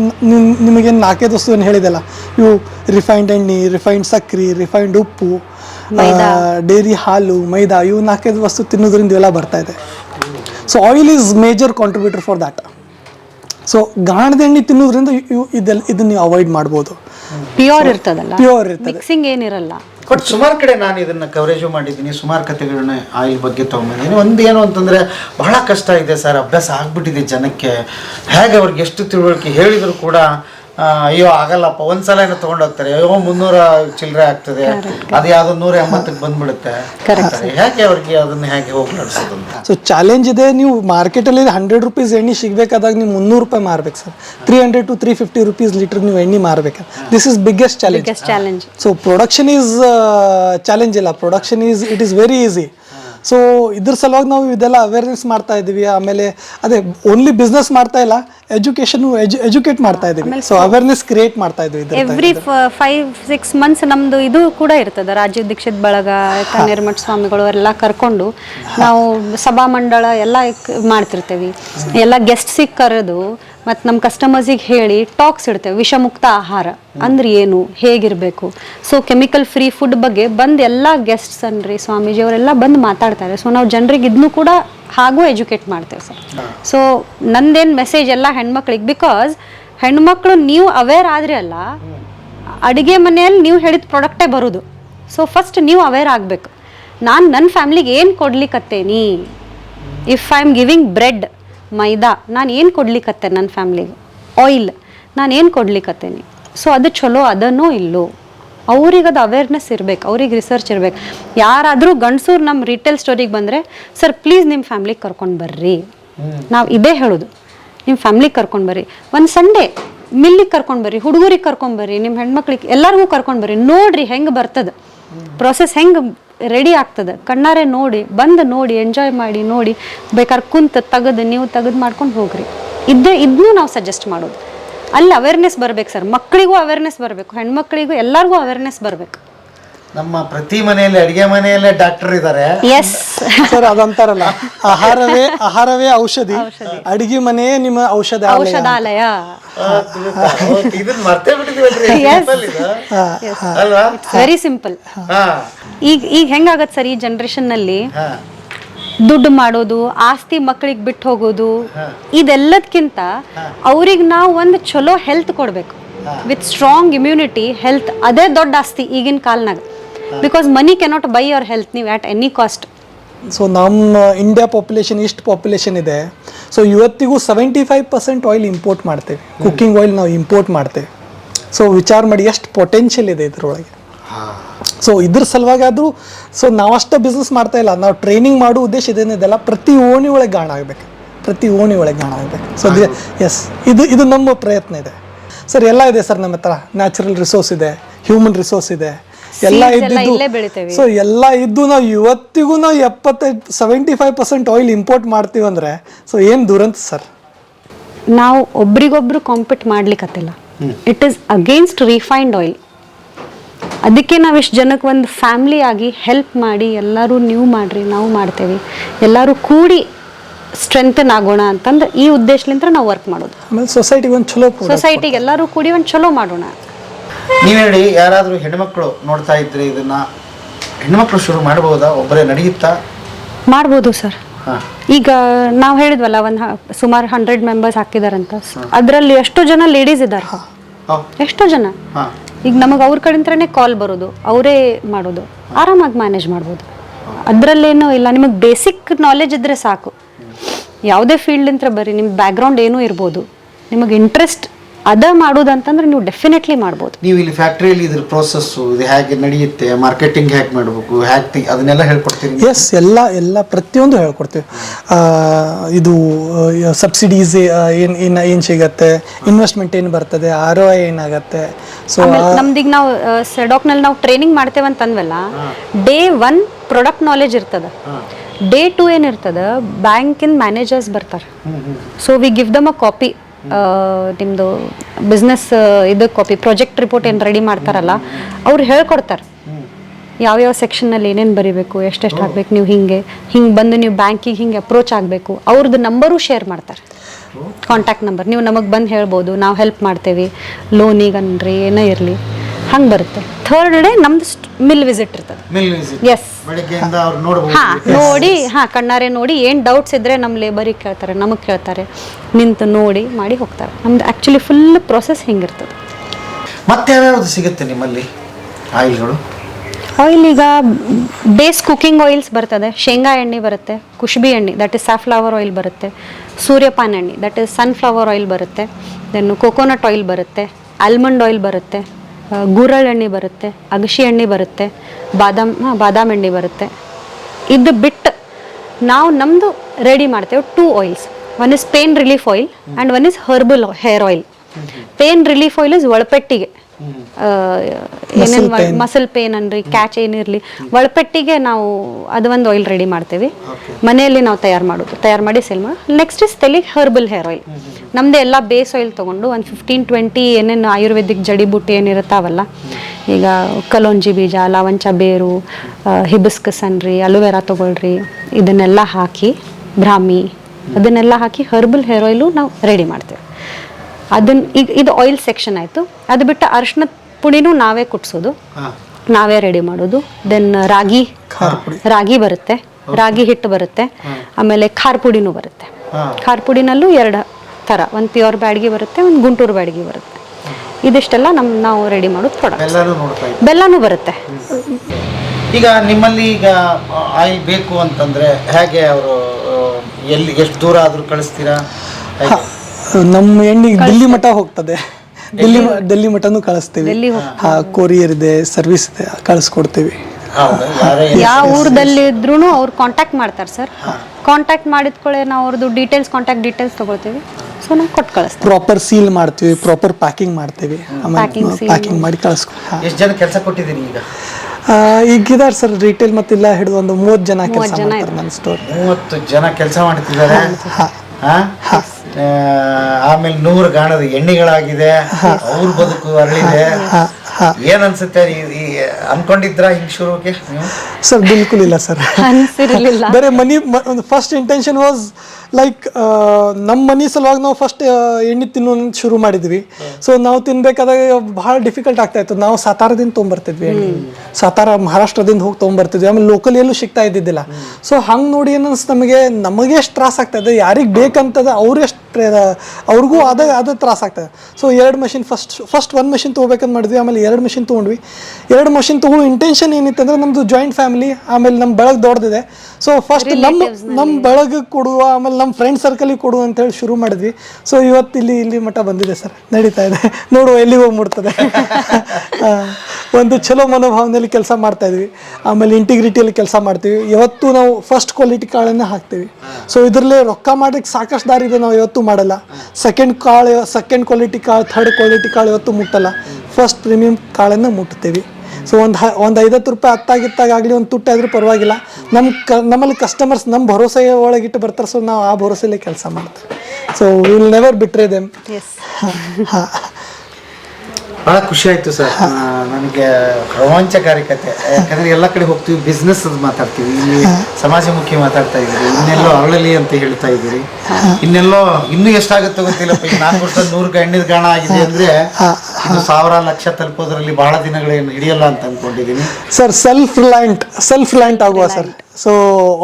ನಿಮಗೇನು ನಾಲ್ಕೇ ವಸ್ತು ಏನು ಹೇಳಿದೆಲ್ಲ. ಇವು ರಿಫೈನ್ಡ್ ಎಣ್ಣೆ ರಿಫೈನ್ಡ್ ಸಕ್ರೆ ರಿಫೈನ್ಡ್ ಉಪ್ಪು ಡೈರಿ ಹಾಲು ಮೈದಾ ಇವು ನಾಲ್ಕೈದು ವಸ್ತು ತಿನ್ನೋದ್ರಿಂದ ಇವೆಲ್ಲ ಬರ್ತಾ ಇದೆ. So oil is major contributor for that so ಗಾಣದ ಎಣ್ಣೆ ತಿನ್ನೋದ್ರಿಂದ ಇವು ಇದೆಲ್ಲ ಇದನ್ನ ನೀವು ಅವಾಯ್ಡ್ ಮಾಡ್ಬೋದು. ಪ್ಯೂರ್ ಇರ್ತದಲ್ಲ? ಪ್ಯೂರ್ ಇರ್ತದೆ. ಮಿಕ್ಸಿಂಗ್ ಏನಿರಲ್ಲ. ಬಟ್ ಸುಮಾರು ಕಡೆ ನಾನು ಇದನ್ನ ಕವರೇಜು ಮಾಡಿದ್ದೀನಿ ಸುಮಾರು ಕಥೆಗಳನ್ನ ಆಯಿಲ್ ಬಗ್ಗೆ ತೊಗೊಂಬಂದಿದ್ದೀನಿ. ಒಂದು ಏನು ಅಂತಂದರೆ ಬಹಳ ಕಷ್ಟ ಇದೆ ಸರ್ ಅಭ್ಯಾಸ ಆಗ್ಬಿಟ್ಟಿದೆ ಜನಕ್ಕೆ. ಹೇಗೆ ಅವ್ರಿಗೆ ಎಷ್ಟು ತಿಳುವಳಿಕೆ ಹೇಳಿದ್ರು ಕೂಡ ಅಯ್ಯೋ ಆಗಲ್ಲಪ್ಪ ಒಂದ್ಸಲ ಏನೋ ತೊಗೊಂಡೋಗ್ತಾರೆ ಅಯ್ಯೋ ಮುನ್ನೂರ ಚಿಲ್ಲರೆ ಆಗ್ತದೆ. ಅದು ಯಾವುದೋ ನೂರ ಎಂಬತ್ತಕ್ಕೆ ಬಂದ್ಬಿಡುತ್ತೆ. ಹೇಗೆ ಅವ್ರಿಗೆ ಅದನ್ನ ಹೇಗೆ ಹೋಗಿ ನಡೆಸೋದು ಸೊ ಚಾಲೆಂಜ್ ಇದೆ. ನೀವು ಮಾರ್ಕೆಟಲ್ಲಿ ಹಂಡ್ರೆಡ್ ರುಪೀಸ್ ಎಣ್ಣೆ ಸಿಗಬೇಕಾದಾಗ ನೀವು ಮುನ್ನೂರು ರೂಪಾಯಿ ಮಾರ್ಬೇಕು sir. Three hundred to three fifty rupees litre ನೀವು ಎಣ್ಣೆ ಮಾರ್ಬೇಕು. This is biggest challenge biggest challenge so production is challenge ಇಲ್ಲ. Production is it is very easy so ಇದ್ರ ಸಲುವಾಗಿ ನಾವು ಇದೆಲ್ಲ ಅವೇರ್ನೆಸ್ ಮಾಡ್ತಾ ಇದ್ದೀವಿ. ಆಮೇಲೆ ಅದೇ ಓನ್ಲಿ ಬಿಸ್ನೆಸ್ ಮಾಡ್ತಾ ಇಲ್ಲ ಎಜುಕೇಶನ್ ಎಜುಕೇಟ್ ಮಾಡ್ತಾ ಇದ್ದೀವಿ. ಸೊ ಅವೇರ್ನೆಸ್ ಕ್ರಿಯೇಟ್ ಮಾಡ್ತಾ ಇದ್ದೀವಿ ಇದ್ರ ಎವ್ರಿ ಫೈವ್ ಸಿಕ್ಸ್ ಮಂತ್ಸ್ ನಮ್ದು ಇದು ಕೂಡ ಇರ್ತದೆ. ರಾಜ್ಯ ದೀಕ್ಷಿತ್ ಬಳಗ ನಿರ್ಮಠ ಸ್ವಾಮಿಗಳು ಎಲ್ಲ ಕರ್ಕೊಂಡು ನಾವು ಸಭಾ ಮಂಡಳ ಎಲ್ಲ ಮಾಡ್ತಿರ್ತೀವಿ. ಮಾಡ್ತಿರ್ತೇವೆ ಎಲ್ಲ ಗೆಸ್ಟ್ಸಿಗೆ ಕರೆದು ಮತ್ತು ನಮ್ಮ ಕಸ್ಟಮರ್ಸಿಗೆ ಹೇಳಿ ಟಾಕ್ಸ್ ಇಡ್ತೇವೆ ವಿಷಮುಕ್ತ ಆಹಾರ ಅಂದ್ರೆ ಏನು ಹೇಗಿರಬೇಕು? ಸೊ ಕೆಮಿಕಲ್ ಫ್ರೀ ಫುಡ್ ಬಗ್ಗೆ ಬಂದು ಎಲ್ಲ ಗೆಸ್ಟ್ಸ್ ಅನ್ರಿ ಸ್ವಾಮೀಜಿ ಅವರೆಲ್ಲ ಬಂದು ಮಾತಾಡ್ತಾರೆ. ಸೊ ನಾವು ಜನರಿಗೆ ಇದನ್ನು ಕೂಡ ಹಾಗೂ ಎಜುಕೇಟ್ ಮಾಡ್ತೇವೆ ಸರ್ ಸೊ ನಂದೇನು ಮೆಸೇಜ್ ಎಲ್ಲ ಹೆಣ್ಮಕ್ಳಿಗೆ? ಬಿಕಾಸ್ ಹೆಣ್ಮಕ್ಳು ನೀವು ಅವೇರ್ ಆದ್ರೆ ಅಲ್ಲ ಅಡುಗೆ ಮನೆಯಲ್ಲಿ ನೀವು ಹೇಳಿದ ಪ್ರಾಡಕ್ಟೇ ಬರೋದು. ಸೊ ಫಸ್ಟ್ ನೀವು ಅವೇರ್ ಆಗಬೇಕು. ನಾನು ನನ್ನ ಫ್ಯಾಮ್ಲಿಗೆ ಏನು ಕೊಡ್ಲಿಕ್ಕತ್ತೇನಿ if I am giving bread maida ನಾನು ಏನು ಕೊಡ್ಲಿಕ್ಕತ್ತೆ ನನ್ನ ಫ್ಯಾಮ್ಲಿಗೆ? ಆಯಿಲ್ ನಾನು ಏನು ಕೊಡ್ಲಿಕ್ಕತ್ತೇನೆ ಸೊ ಅದು ಚಲೋ ಅದನ್ನೋ ಇಲ್ಲೋ. ಅವ್ರಿಗೆ ಅದು ಅವೇರ್ನೆಸ್ ಇರ್ಬೇಕು ಅವ್ರಿಗೆ ರಿಸರ್ಚ್ ಇರ್ಬೇಕು. ಯಾರಾದರೂ ಗಂಡಸೂರು ನಮ್ಮ ರಿಟೇಲ್ ಸ್ಟೋರಿಗೆ ಬಂದರೆ ಸರ್ ಪ್ಲೀಸ್ ನಿಮ್ಮ ಫ್ಯಾಮ್ಲಿಗೆ ಕರ್ಕೊಂಡು ಬರ್ರಿ. ನಾವು ಇದೇ ಹೇಳೋದು ನಿಮ್ಮ ಫ್ಯಾಮ್ಲಿಗೆ ಕರ್ಕೊಂಡು ಬರ್ರಿ. ಒಂದು ಸಂಡೇ ಮಿಲ್ಲಿಗೆ ಕರ್ಕೊಂಡು ಬರ್ರಿ ಹುಡುಗರಿಗೆ ಕರ್ಕೊಂಡು ಬರ್ರಿ ನಿಮ್ಮ ಹೆಣ್ಮಕ್ಳಿಗೆ ಎಲ್ಲರಿಗೂ ಕರ್ಕೊಂಡು ಬರ್ರಿ. ನೋಡ್ರಿ ಹೆಂಗೆ ಬರ್ತದೆ. ಪ್ರೊಸೆಸ್ ಹೆಂಗೆ ರೆಡಿ ಆಗ್ತದೆ. ಕಣ್ಣಾರೆ ನೋಡಿ, ಬಂದು ನೋಡಿ ಎಂಜಾಯ್ ಮಾಡಿ, ನೋಡಿ, ಬೇಕಾದ್ರೆ ಕುಂತ ತೆಗೆದು, ನೀವು ತೆಗೆದು ಮಾಡ್ಕೊಂಡು ಹೋಗ್ರಿ. ಇದ್ದೇ ಇದನ್ನೂ ನಾವು ಸಜೆಸ್ಟ್ ಮಾಡೋದು. ಅಲ್ಲಿ ಅವೇರ್ನೆಸ್ ಬರಬೇಕು ಸರ್ ಮಕ್ಕಳಿಗೂ ಅವೇರ್ನೆಸ್ ಬರಬೇಕು, ಹೆಣ್ಮಕ್ಳಿಗೂ ಎಲ್ಲರಿಗೂ ಅವೇರ್ನೆಸ್ ಬರಬೇಕು. ನಮ್ಮ ಪ್ರತಿ ಮನೆಯಲ್ಲಿ ಅಡಿಗೆ ಮನೆಯಲ್ಲೇ ಡಾಕ್ಟರ್ ಇದ್ದಾರೆ ಎಸ್ ಸರ್ ಅದಂತಾರಲ್ಲ. ಆಹಾರವೇ ಆಹಾರವೇ ಔಷಧಿ. ಅಡಿಗೆ ಮನೆಯೇ ನಿಮ್ಮ ಔಷಧ ಔಷಧಾಲಯ. ಇದನ್ನ ಮರ್ತೇ ಬಿಟ್ಟಿದೀವಲ್ರಿ simple ಇದು. ಅಲ್ವಾ? ವೆರಿ ಸಿಂಪಲ್ ಹಾ. ಈಗ ಈಗ ಹೆಂಗಾಗತ್ತೆ ಸರ್ ಈ ಜನ್ರೇಷನ್ನಲ್ಲಿ ಹಾ. ದುಡ್ಡು ಮಾಡೋದು ಆಸ್ತಿ ಮಕ್ಕಳಿಗೆ ಬಿಟ್ಟು ಹೋಗೋದು ಇದೆಲ್ಲದಕ್ಕಿಂತ ಅವ್ರಿಗೆ ನಾವು ಒಂದು ಚಲೋ ಹೆಲ್ತ್ ಕೊಡಬೇಕು. ವಿತ್ ಸ್ಟ್ರಾಂಗ್ ಇಮ್ಯುನಿಟಿ ಹೆಲ್ತ್ ಅದೇ ದೊಡ್ಡ ಆಸ್ತಿ ಈಗಿನ ಕಾಲ್ನಾಗ. Because money cannot buy your health ನೀವು ಆಟ್ ಎನಿ ಕಾಸ್ಟ್ ಸೊ ನಮ್ಮ ಇಂಡಿಯಾ ಪಾಪ್ಯುಲೇಷನ್ ಇಷ್ಟು ಪಾಪ್ಯುಲೇಷನ್ ಇದೆ. ಸೊ ಇವತ್ತಿಗೂ seventy five percent oil import ಮಾಡ್ತೇವೆ ಕುಕ್ಕಿಂಗ್ ಆಯಿಲ್ ನಾವು ಇಂಪೋರ್ಟ್ ಮಾಡ್ತೇವೆ. ಸೊ ವಿಚಾರ ಮಾಡಿ ಎಷ್ಟು ಪೊಟೆನ್ಷಿಯಲ್ ಇದೆ ಇದರೊಳಗೆ. ಸೊ ಇದ್ರ ಸಲುವಾಗಿ ಆದರೂ ಸೊ ನಾವಷ್ಟೇ ಬಿಸ್ನೆಸ್ ಮಾಡ್ತಾ ಇಲ್ಲ. ನಾವು ಟ್ರೈನಿಂಗ್ ಮಾಡೋ ಉದ್ದೇಶ ಇದೇನಿದೆಲ್ಲ ಪ್ರತಿ ಓಣಿ ಒಳಗೆ ಗಾಣ ಆಗಬೇಕು. ಪ್ರತಿ ಓಣಿ ಒಳಗೆ ಗಾಣ ಆಗಬೇಕು. ಸೊ ಎಸ್ ಇದು ಇದು ನಮ್ಮ ಪ್ರಯತ್ನ ಇದೆ. ಸರ್ ಎಲ್ಲ ಇದೆ ಸರ್ ನಮ್ಮ ಹತ್ರ. ನ್ಯಾಚುರಲ್ ರಿಸೋರ್ಸ್ ಇದೆ. ಹ್ಯೂಮನ್ ರಿಸೋರ್ಸ್ ಇದೆ. ಎಲ್ಲ ಇದ್ದಿದ್ದು. ಸೊ ಎಲ್ಲ ಇದ್ದು ನಾವು ಇವತ್ತಿಗೂ ನಾವು ಎಪ್ಪತ್ತೈದು seventy five percent oil import ಮಾಡ್ತೀವಿ ಅಂದರೆ ಸೊ ಏನು ದುರಂತ ಸರ್? ನಾವು ಒಬ್ರಿಗೊಬ್ರು compete ಮಾಡ್ಲಿಕ್ಕತ್ತಿಲ್ಲ it is against refined oil ಅದಕ್ಕೆ ನಾವು ಇಷ್ಟು ಜನಕ್ಕೆ ಒಂದು ಫ್ಯಾಮ್ಲಿ ಆಗಿ ಹೆಲ್ಪ್ ಮಾಡಿ ಎಲ್ಲರೂ ನೀವು ಮಾಡ್ರಿ ನಾವು ಮಾಡ್ತೇವೆ. ಎಲ್ಲರೂ ಕೂಡಿ ಸ್ಟ್ರೆಂಥನ್ ಆಗೋಣ ಅಂತಂದ್ರೆ ಈ ಉದ್ದೇಶಲಿಂದ ನಾವು ವರ್ಕ್ ಮಾಡೋದು. ಆಮೇಲೆ ಸೊಸೈಟಿಗೆ ಒಂದು ಚಲೋ ಸೊಸೈಟಿಗೆ ಎಲ್ಲರೂ ಕೂಡಿ ಒಂದು ಚಲೋ ಮಾಡೋಣ. ನೀವು ಹೇಳಿ ಯಾರಾದರೂ ಹೆಣ್ಮಕ್ಳು ನೋಡ್ತಾ ಇದ್ರೆ ಇದನ್ನ ಹೆಣ್ಮಕ್ಳು ಶುರು ಮಾಡಬಹುದಾ ಒಬ್ಬರೇ ನಡೆಯುತ್ತಾ? ಮಾಡ್ಬೋದು ಸರ್. ಈಗ ನಾವು ಹೇಳಿದ್ವಲ್ಲ ಒಂದು ಸುಮಾರು ಹಂಡ್ರೆಡ್ ಮೆಂಬರ್ಸ್ ಹಾಕಿದಾರಂತ. ಅದರಲ್ಲಿ ಎಷ್ಟೋ ಜನ ಲೇಡೀಸ್ ಇದ್ದಾರೆ ಎಷ್ಟೋ ಜನ. ಈಗ ನಮಗೆ ಅವ್ರ ಕಡೆಯಿಂದನೇ ಕಾಲ್ ಬರೋದು ಅವರೇ ಮಾಡೋದು. ಆರಾಮಾಗಿ ಮ್ಯಾನೇಜ್ ಮಾಡ್ಬೋದು. ಅದರಲ್ಲೇನೂ ಇಲ್ಲ ನಿಮಗೆ ಬೇಸಿಕ್ ನಾಲೆಜ್ ಇದ್ದರೆ ಸಾಕು. ಯಾವುದೇ ಫೀಲ್ಡ್ ಅಂತ ಬರೀ ನಿಮ್ಮ ಬ್ಯಾಕ್ಗ್ರೌಂಡ್ ಏನೂ ಇರ್ಬೋದು. ನಿಮಗೆ ಇಂಟ್ರೆಸ್ಟ್ ಅದ ಮಾಡೋದಂತಂದ್ರೆ ನೀವು ಡೆಫಿನೆಟ್ಲಿ ಮಾಡ್ಬೋದು. ನೀವು ಇಲ್ಲಿ ಫ್ಯಾಕ್ಟ್ರಿಯಲ್ಲಿ ಇದ್ರ ಪ್ರೋಸೆಸ್ ಇದು ಹೇಗೆ ನಡೆಯುತ್ತೆ ಮಾರ್ಕೆಟಿಂಗ್ ಹೇಗೆ ಮಾಡಬೇಕು ಹ್ಯಾಕ್ ಅದನ್ನೆಲ್ಲ ಹೇಳ್ಕೊಡ್ತೀರಿ ಎಸ್ ಎಲ್ಲ ಎಲ್ಲ ಪ್ರತಿಯೊಂದು ಹೇಳ್ಕೊಡ್ತೀವಿ. ಇದು ಸಬ್ಸಿಡೀಸ್ ಏನು ಏನು ಏನು ಸಿಗತ್ತೆ ಇನ್ವೆಸ್ಟ್ಮೆಂಟ್ ಏನು ಬರ್ತದೆ ಆರ್ ಒ ಐ ಏನಾಗತ್ತೆ ಸೊ ನಮ್ದು ನಮ್ದೀಗ ನಾವು ಸೆಡಾಕ್ನಲ್ಲಿ ನಾವು ಟ್ರೈನಿಂಗ್ ಮಾಡ್ತೇವೆ ಅಂತ ಅಂದ್ವಲ್ಲ ಡೇ ಒನ್ ಪ್ರಾಡಕ್ಟ್ ನಾಲೆಜ್ ಇರ್ತದೆ. ಡೇ ಟು ಏನಿರ್ತದೆ ಬ್ಯಾಂಕಿನ ಮ್ಯಾನೇಜರ್ಸ್ ಬರ್ತಾರೆ. So we give them a copy ನಿಮ್ಮದು ಬಿಸ್ನೆಸ್ ಇದು ಕಾಪಿ ಪ್ರಾಜೆಕ್ಟ್ ರಿಪೋರ್ಟ್ ಏನು ರೆಡಿ ಮಾಡ್ತಾರಲ್ಲ, ಅವ್ರು ಹೇಳ್ಕೊಡ್ತಾರೆ. ಯಾವ್ಯಾವ ಸೆಕ್ಷನ್ನಲ್ಲಿ ಏನೇನು ಬರೀಬೇಕು, ಎಷ್ಟೆಷ್ಟು ಹಾಕ್ಬೇಕು ನೀವು ಹಿಂಗೆ ಹಿಂಗೆ ಬಂದು ನೀವು ಬ್ಯಾಂಕಿಗೆ ಹಿಂಗೆ ಅಪ್ರೋಚ್ ಆಗಬೇಕು, ಅವ್ರದ್ದು ನಂಬರು ಶೇರ್ ಮಾಡ್ತಾರೆ. ಕಾಂಟ್ಯಾಕ್ಟ್ ನಂಬರ್ ನೀವು ನಮಗೆ ಬಂದು ಹೇಳ್ಬೋದು, ನಾವು ಹೆಲ್ಪ್ ಮಾಡ್ತೇವೆ ಲೋನಿಗನ್ರಿ ಏನೇ ಇರಲಿ. ಹಂಗೆ ಬರುತ್ತೆ. ಥರ್ಡ್ ಡೇ ನಮ್ದು ಮಿಲ್ ವಿಸಿಟ್ ಇರ್ತದೆ. ಮಿಲ್ ವಿಸಿಟ್ ಎಸ್ ಬೆಳಗ್ಗೆಯಿಂದ ಅವ್ರು ನೋಡ್ಬೋದು. ಹಾ ನೋಡಿ ಹಾ ಕಣ್ಣಾರೆ ನೋಡಿ ಏನು ಡೌಟ್ಸ್ ಇದ್ರೆ ನಮ್ಮ ಲೇಬರಿಗೆ ಕೇಳ್ತಾರೆ ನಮಗೆ ಕೇಳ್ತಾರೆ. ನಿಂತು ನೋಡಿ ಮಾಡಿ ಹೋಗ್ತಾರೆ. ನಮ್ದು ಆ್ಯಕ್ಚುಲಿ ಫುಲ್ ಪ್ರೊಸೆಸ್ ಹಿಂಗಿರ್ತದೆ. ಮತ್ತೆ ಯಾವ್ಯಾವ್ದು ಸಿಗುತ್ತೆ ನಿಮ್ಮಲ್ಲಿ? ಆಯಿಲ್ಗಳು? ಆಯಿಲ್ ಈಗ ಬೇಸ್ ಕುಕಿಂಗ್ ಆಯಿಲ್ಸ್ ಬರ್ತದೆ. ಶೇಂಗಾ ಎಣ್ಣೆ ಬರುತ್ತೆ ಕುಶ್ಬಿ ಎಣ್ಣೆ ದಟ್ ಇಸ್ ಸಾಫ್ಲವರ್ ಆಯಿಲ್ ಬರುತ್ತೆ. ಸೂರ್ಯಪಾನ್ ಎಣ್ಣೆ ದಟ್ ಇಸ್ ಸನ್ಫ್ಲವರ್ ಆಯಿಲ್ ಬರುತ್ತೆ. ದೆನ್ ಕೋಕೋನಟ್ ಆಯಿಲ್ ಬರುತ್ತೆ ಆಲ್ಮಂಡ್ ಆಯಿಲ್ ಬರುತ್ತೆ. ಆ, ಗುರಳ್ ಎಣ್ಣೆ ಬರುತ್ತೆ ಅಗಶಿ ಎಣ್ಣೆ ಬರುತ್ತೆ ಬಾದಾಮ್ ಹಾಂ ಬಾದಾಮ್ ಎಣ್ಣೆ ಬರುತ್ತೆ. ಇದು ಬಿಟ್ಟು ನಾವು ನಮ್ಮದು ರೆಡಿ ಮಾಡ್ತೇವೆ two oils one is pain relief oil and one is herbal hair oil pain relief oil is ಒಳಪೆಟ್ಟಿಗೆ. ಏನೇನು ಮಸಲ್ ಪೇನ್ ಅನ್ರಿ ಕ್ಯಾಚ್ ಏನಿರಲಿ ಒಳಪೆಟ್ಟಿಗೆ ನಾವು ಅದು ಒಂದು ಆಯಿಲ್ ರೆಡಿ ಮಾಡ್ತೇವೆ. ಮನೆಯಲ್ಲಿ ನಾವು ತಯಾರು ಮಾಡೋದು ತಯಾರು ಮಾಡಿ ಸೇಲ್ ಮಾಡೋದು ನೆಕ್ಸ್ಟ್ ಇಸ್ ತಲೆಗೆ ಹರ್ಬಲ್ ಹೇರ್ ಆಯಿಲ್ ನಮ್ಮದೇ ಎಲ್ಲ ಬೇಸ್ ಆಯಿಲ್ ತೊಗೊಂಡು ಒಂದು ಫಿಫ್ಟೀನ್ ಟ್ವೆಂಟಿ ಏನೇನು ಆಯುರ್ವೇದಿಕ್ ಜಡಿಬುಟ್ಟಿ ಏನಿರುತ್ತಾವಲ್ಲ ಈಗ ಕಲೋಂಜಿ ಬೀಜ ಲವಂಚ ಬೇರು ಹಿಬಿಸ್ಕಸ್ ಅನ್ರಿ ಅಲೋವೆರಾ ತೊಗೊಳ್ರಿ ಇದನ್ನೆಲ್ಲ ಹಾಕಿ ಭ್ರಾಮಿ ಅದನ್ನೆಲ್ಲ ಹಾಕಿ ಹರ್ಬಲ್ ಹೇರ್ ಆಯಿಲು ನಾವು ರೆಡಿ ಮಾಡ್ತೇವೆ. ಅದನ್ನ ಈಗ ಇದು ಆಯಿಲ್ ಸೆಕ್ಷನ್ ಆಯಿತು. ಅದು ಬಿಟ್ಟು ಅರ್ಶಿನದ ಪುಡಿನೂ ನಾವೇ ಕುಟ್ಸೋದು. ನಾವೇ ರೆಡಿ ಮಾಡೋದು. ದೆನ್ ರಾಗಿ ರಾಗಿ ಬರುತ್ತೆ. ರಾಗಿ ಹಿಟ್ಟು ಬರುತ್ತೆ. ಆಮೇಲೆ ಖಾರ ಪುಡಿನೂ ಬರುತ್ತೆ. ಖಾರ ಪುಡಿನಲ್ಲೂ ಎರಡು ಥರ ಒಂದು ಪ್ಯೂರ್ ಬ್ಯಾಡ್ಗಿ ಬರುತ್ತೆ ಒಂದು ಗುಂಟೂರು ಬ್ಯಾಡ್ಗಿ ಬರುತ್ತೆ. ಇದಿಷ್ಟೆಲ್ಲ ನಮ್ಮ ನಾವು ರೆಡಿ ಮಾಡೋದು ಪ್ರಾಡಕ್ಟ್ ಬೆಲ್ಲನೂ ಬರುತ್ತೆ. ಈಗ ನಿಮ್ಮಲ್ಲಿ ಈಗ ಆಯಿಲ್ ಬೇಕು ಅಂತಂದ್ರೆ ಹೇಗೆ ಅವರು ಎಲ್ಲಿ ಎಷ್ಟು ದೂರ ಆದರೂ ಕಳಿಸ್ತೀರಾ? ನಮ್ಮ ಎಣ್ಣೆ ಡೆಲ್ಲಿ ಮಠ ಹೋಗ್ತದೆ. ಡೆಲ್ಲಿ ಡೆಲ್ಲಿ ಮಠನೂ ಕಳಿಸ್ತೀವಿ. ಹಾ ಕೊರಿಯರ್ ಇದೆ ಸರ್ವಿಸ್ ಇದೆ ಕಳಿಸ್ಕೊಡ್ತೀವಿ. ಯಾವ ಊರದಲ್ಲಿ ಇದ್ರೂ ಅವ್ರು ಕಾಂಟ್ಯಾಕ್ಟ್ ಮಾಡ್ತಾರೆ ಸರ್ ಕಾಂಟ್ಯಾಕ್ಟ್ ಮಾಡಿದ್ಕೊಳ್ಳೆ ನಾವು ಅವ್ರದ್ದು ಡೀಟೇಲ್ಸ್ ಕಾಂಟ್ಯಾಕ್ಟ್ ಡೀಟೇಲ್ಸ್ ತಗೊಳ್ತೀವಿ. ಸೊ ನಾವು ಕೊಟ್ಟು ಕಳಿಸ್ತೀವಿ. ಪ್ರಾಪರ್ ಸೀಲ್ ಮಾಡ್ತೀವಿ ಪ್ರಾಪರ್ ಪ್ಯಾಕಿಂಗ್ ಮಾಡ್ತೀವಿ. ಆಮೇಲೆ Packing, seal. ಪ್ಯಾಕಿಂಗ್ ಮಾಡಿ. ಕಳಿಸ್ಕೊ ಹಾ. ಎಷ್ಟು ಜನ ಕೆಲಸ ಕೊಟ್ಟಿದ್ದೀನಿ ಈಗ? ಆ, ಈಗ ಇದಾರೆ ಸರ್ ರಿಟೇಲ್ ಮತ್ತೆಲ್ಲ ಹಿಡಿದು ಒಂದು ಮೂವತ್ತು ಜನ ಕೆಲಸ ಜನ ಮಾಡ್ತಾರೆ ನನ್ನ ಸ್ಟೋರ್ ಮೂವತ್ತು ಜನ ಕೆಲಸ ಮಾಡ್ತಿದ್ದಾರೆ. ಹಾ? ಆಮೇಲೆ ನೂರು ಗಾಣದ ಎಣ್ಣೆಗಳಾಗಿದೆ. ಅವ್ರ ಬದುಕು ಅರಳಿದೆ. ಏನ್ ಅನ್ಸುತ್ತೆ ಈ- ಅನ್ಕೊಂಡಿದ್ರ ಹಿಂಗ್ ಶುರುಗೆ ಸರ್ ಬಿಲ್ಕುಲ್ ಇಲ್ಲ ಸರ್. ಬರೀ ಮನಿ ಒಂದು ಫಸ್ಟ್ ಇಂಟೆನ್ಷನ್ ವಾಸ್ ಲೈಕ್ ನಮ್ಮ ಮನೆ ಸಲುವಾಗಿ ನಾವು ಫಸ್ಟ್ ಎಣ್ಣೆ ತಿನ್ನೋದು ಶುರು ಮಾಡಿದ್ವಿ. ಸೊ ನಾವು ತಿನ್ಬೇಕಾದಾಗ ಭಾಳ ಡಿಫಿಕಲ್ಟ್ ಆಗ್ತಾ ಇತ್ತು. ನಾವು ಸಾತಾರದಿಂದ ತೊಗೊಂಬರ್ತಿದ್ವಿ ಎಣ್ಣೆ. ಸಾತಾರ ಮಹಾರಾಷ್ಟ್ರದಿಂದ ಹೋಗಿ ತೊಗೊಂಬರ್ತಿದ್ವಿ ಆಮೇಲೆ ಲೋಕಲ್ ಎಲ್ಲೂ ಸಿಗ್ತಾ ಇದ್ದಿದ್ದಿಲ್ಲ. ಸೊ ಹಂಗೆ ನೋಡಿ ಏನು ಅನ್ಸ್ತು ನಮಗೆ ನಮಗೆ ಎಷ್ಟು ತ್ರಾಸ ಆಗ್ತಾ ಇದೆ. ಯಾರಿಗೆ ಬೇಕಂತದ ಅವ್ರು ಎಷ್ಟು ಬಿಟ್ಟರೆ ಅವ್ರಿಗೂ ಅದ ಅದೇ ತ್ರಾಸ ಆಗ್ತದೆ. ಸೊ ಎರಡು ಮಷಿನ್ ಫಸ್ಟ್ ಫಸ್ಟ್ ಒಂದು ಮಷಿನ್ ತೊಗೋಬೇಕಂತ ಮಾಡಿದ್ವಿ ಆಮೇಲೆ ಎರಡು ಮಷಿನ್ ತೊಗೊಂಡ್ವಿ. ಎರಡು ಮಷಿನ್ ತೊಗೊಳ್ಳೋ ಇಂಟೆನ್ಷನ್ ಏನಿತ್ತು ಅಂದರೆ ನಮ್ಮದು ಜಾಯಿಂಟ್ ಫ್ಯಾಮಿಲಿ ಆಮೇಲೆ ನಮ್ಮ ಬಳಗ ದೊಡ್ಡದಿದೆ. ಸೊ ಫಸ್ಟ್ ನಮ್ಮ ನಮ್ಮ ಬಳಗಕ್ಕೆ ಕೊಡುವ ಆಮೇಲೆ ನಮ್ಮ ಫ್ರೆಂಡ್ ಸರ್ಕಲಿಗೆ ಅಂತ ಅಂತೇಳಿ ಶುರು ಮಾಡಿದ್ವಿ. ಸೊ ಇವತ್ತು ಇಲ್ಲಿ ಇಲ್ಲಿ ಮಟ್ಟ ಬಂದಿದೆ ಸರ್. ನಡೀತಾ ಇದೆ. ನೋಡುವ ಎಲ್ಲಿ ಹೋಗಿ ಮುಡ್ತದೆ ಒಂದು ಚಲೋ ಮನೋಭಾವನೆಯಲ್ಲಿ ಕೆಲಸ ಮಾಡ್ತಾ ಇದ್ವಿ. ಆಮೇಲೆ ಇಂಟಿಗ್ರಿಟಿಯಲ್ಲಿ ಕೆಲಸ ಮಾಡ್ತೀವಿ. ಇವತ್ತು ನಾವು ಫಸ್ಟ್ ಕ್ವಾಲಿಟಿ ಕಾಳನ್ನೇ ಹಾಕ್ತೀವಿ. ಸೊ ಇದರಲ್ಲೇ ರೊಕ್ಕ ಮಾಡೋಕ್ಕೆ ಸಾಕಷ್ಟು ದಾರಿ ಇದೆ ನಾವು ಇವತ್ತು ಮಾಡಲ್ಲ. ಸೆಕೆಂಡ್ ಕಾಳು ಸೆಕೆಂಡ್ ಕ್ವಾಲಿಟಿ ಕಾಳು ಥರ್ಡ್ ಕ್ವಾಲಿಟಿ ಕಾಳು ಇವತ್ತು ಮುಟ್ಟಲ್ಲ. ಫಸ್ಟ್ ಪ್ರೀಮಿಯಂ ಕಾಳನ್ನು ಮುಟ್ತೀವಿ. ಸೊ ಒಂದು ಹ ಒಂದು ಐದತ್ತು ರೂಪಾಯಿ ಹತ್ತಾಗಿತ್ತಾಗಲಿ ಒಂದು ತುಟ್ಟಾದರೂ ಪರವಾಗಿಲ್ಲ. ನಮ್ಮ ಕ ನಮ್ಮಲ್ಲಿ ಕಸ್ಟಮರ್ಸ್ ನಮ್ಮ ಭರೋಸೆ ಒಳಗಿಟ್ಟು ಬರ್ತಾರೆ ಸೊ ನಾವು ಆ ಭರೋಸೆಯಲ್ಲೇ ಕೆಲಸ ಮಾಡ್ತೀವಿ. So will never betray them yes ಬಹಳ ಖುಷಿ ಆಯ್ತು ಸರ್. ನನಗೆ ರೋಮಾಂಚಕಾರಿ ಕತೆ ಯಾಕಂದ್ರೆ ಎಲ್ಲ ಕಡೆ ಹೋಗ್ತೀವಿ ಬಿಸ್ನೆಸ್ ಮಾತಾಡ್ತೀವಿ ಇಲ್ಲಿ ಸಮಾಜಮುಖಿ ಮಾತಾಡ್ತಾ ಇದ್ದೀರಿ ಇನ್ನೆಲ್ಲೋ ಅರಳಲಿ ಅಂತ ಹೇಳ್ತಾ ಇದ್ದೀರಿ. ಇನ್ನೆಲ್ಲೋ ಇನ್ನೂ ಎಷ್ಟಾಗುತ್ತೆ ಗೊತ್ತಿಲ್ಲಪ್ಪ ಈಗ ನಾಲ್ಕು ವರ್ಷ ನೂರು ಗಣ್ಯದ ಗಾಣ ಆಗಿದೆ ಅಂದ್ರೆ ಸಾವಿರ ಲಕ್ಷ ತಲುಪೋದ್ರಲ್ಲಿ ಬಹಳ ದಿನಗಳೇನು ಹಿಡಿಯಲ್ಲ ಅಂತ ಅನ್ಕೊಂಡಿದ್ದೀನಿ. Sir self reliant self reliant ಆಗುವ ಸರ್. ಸೊ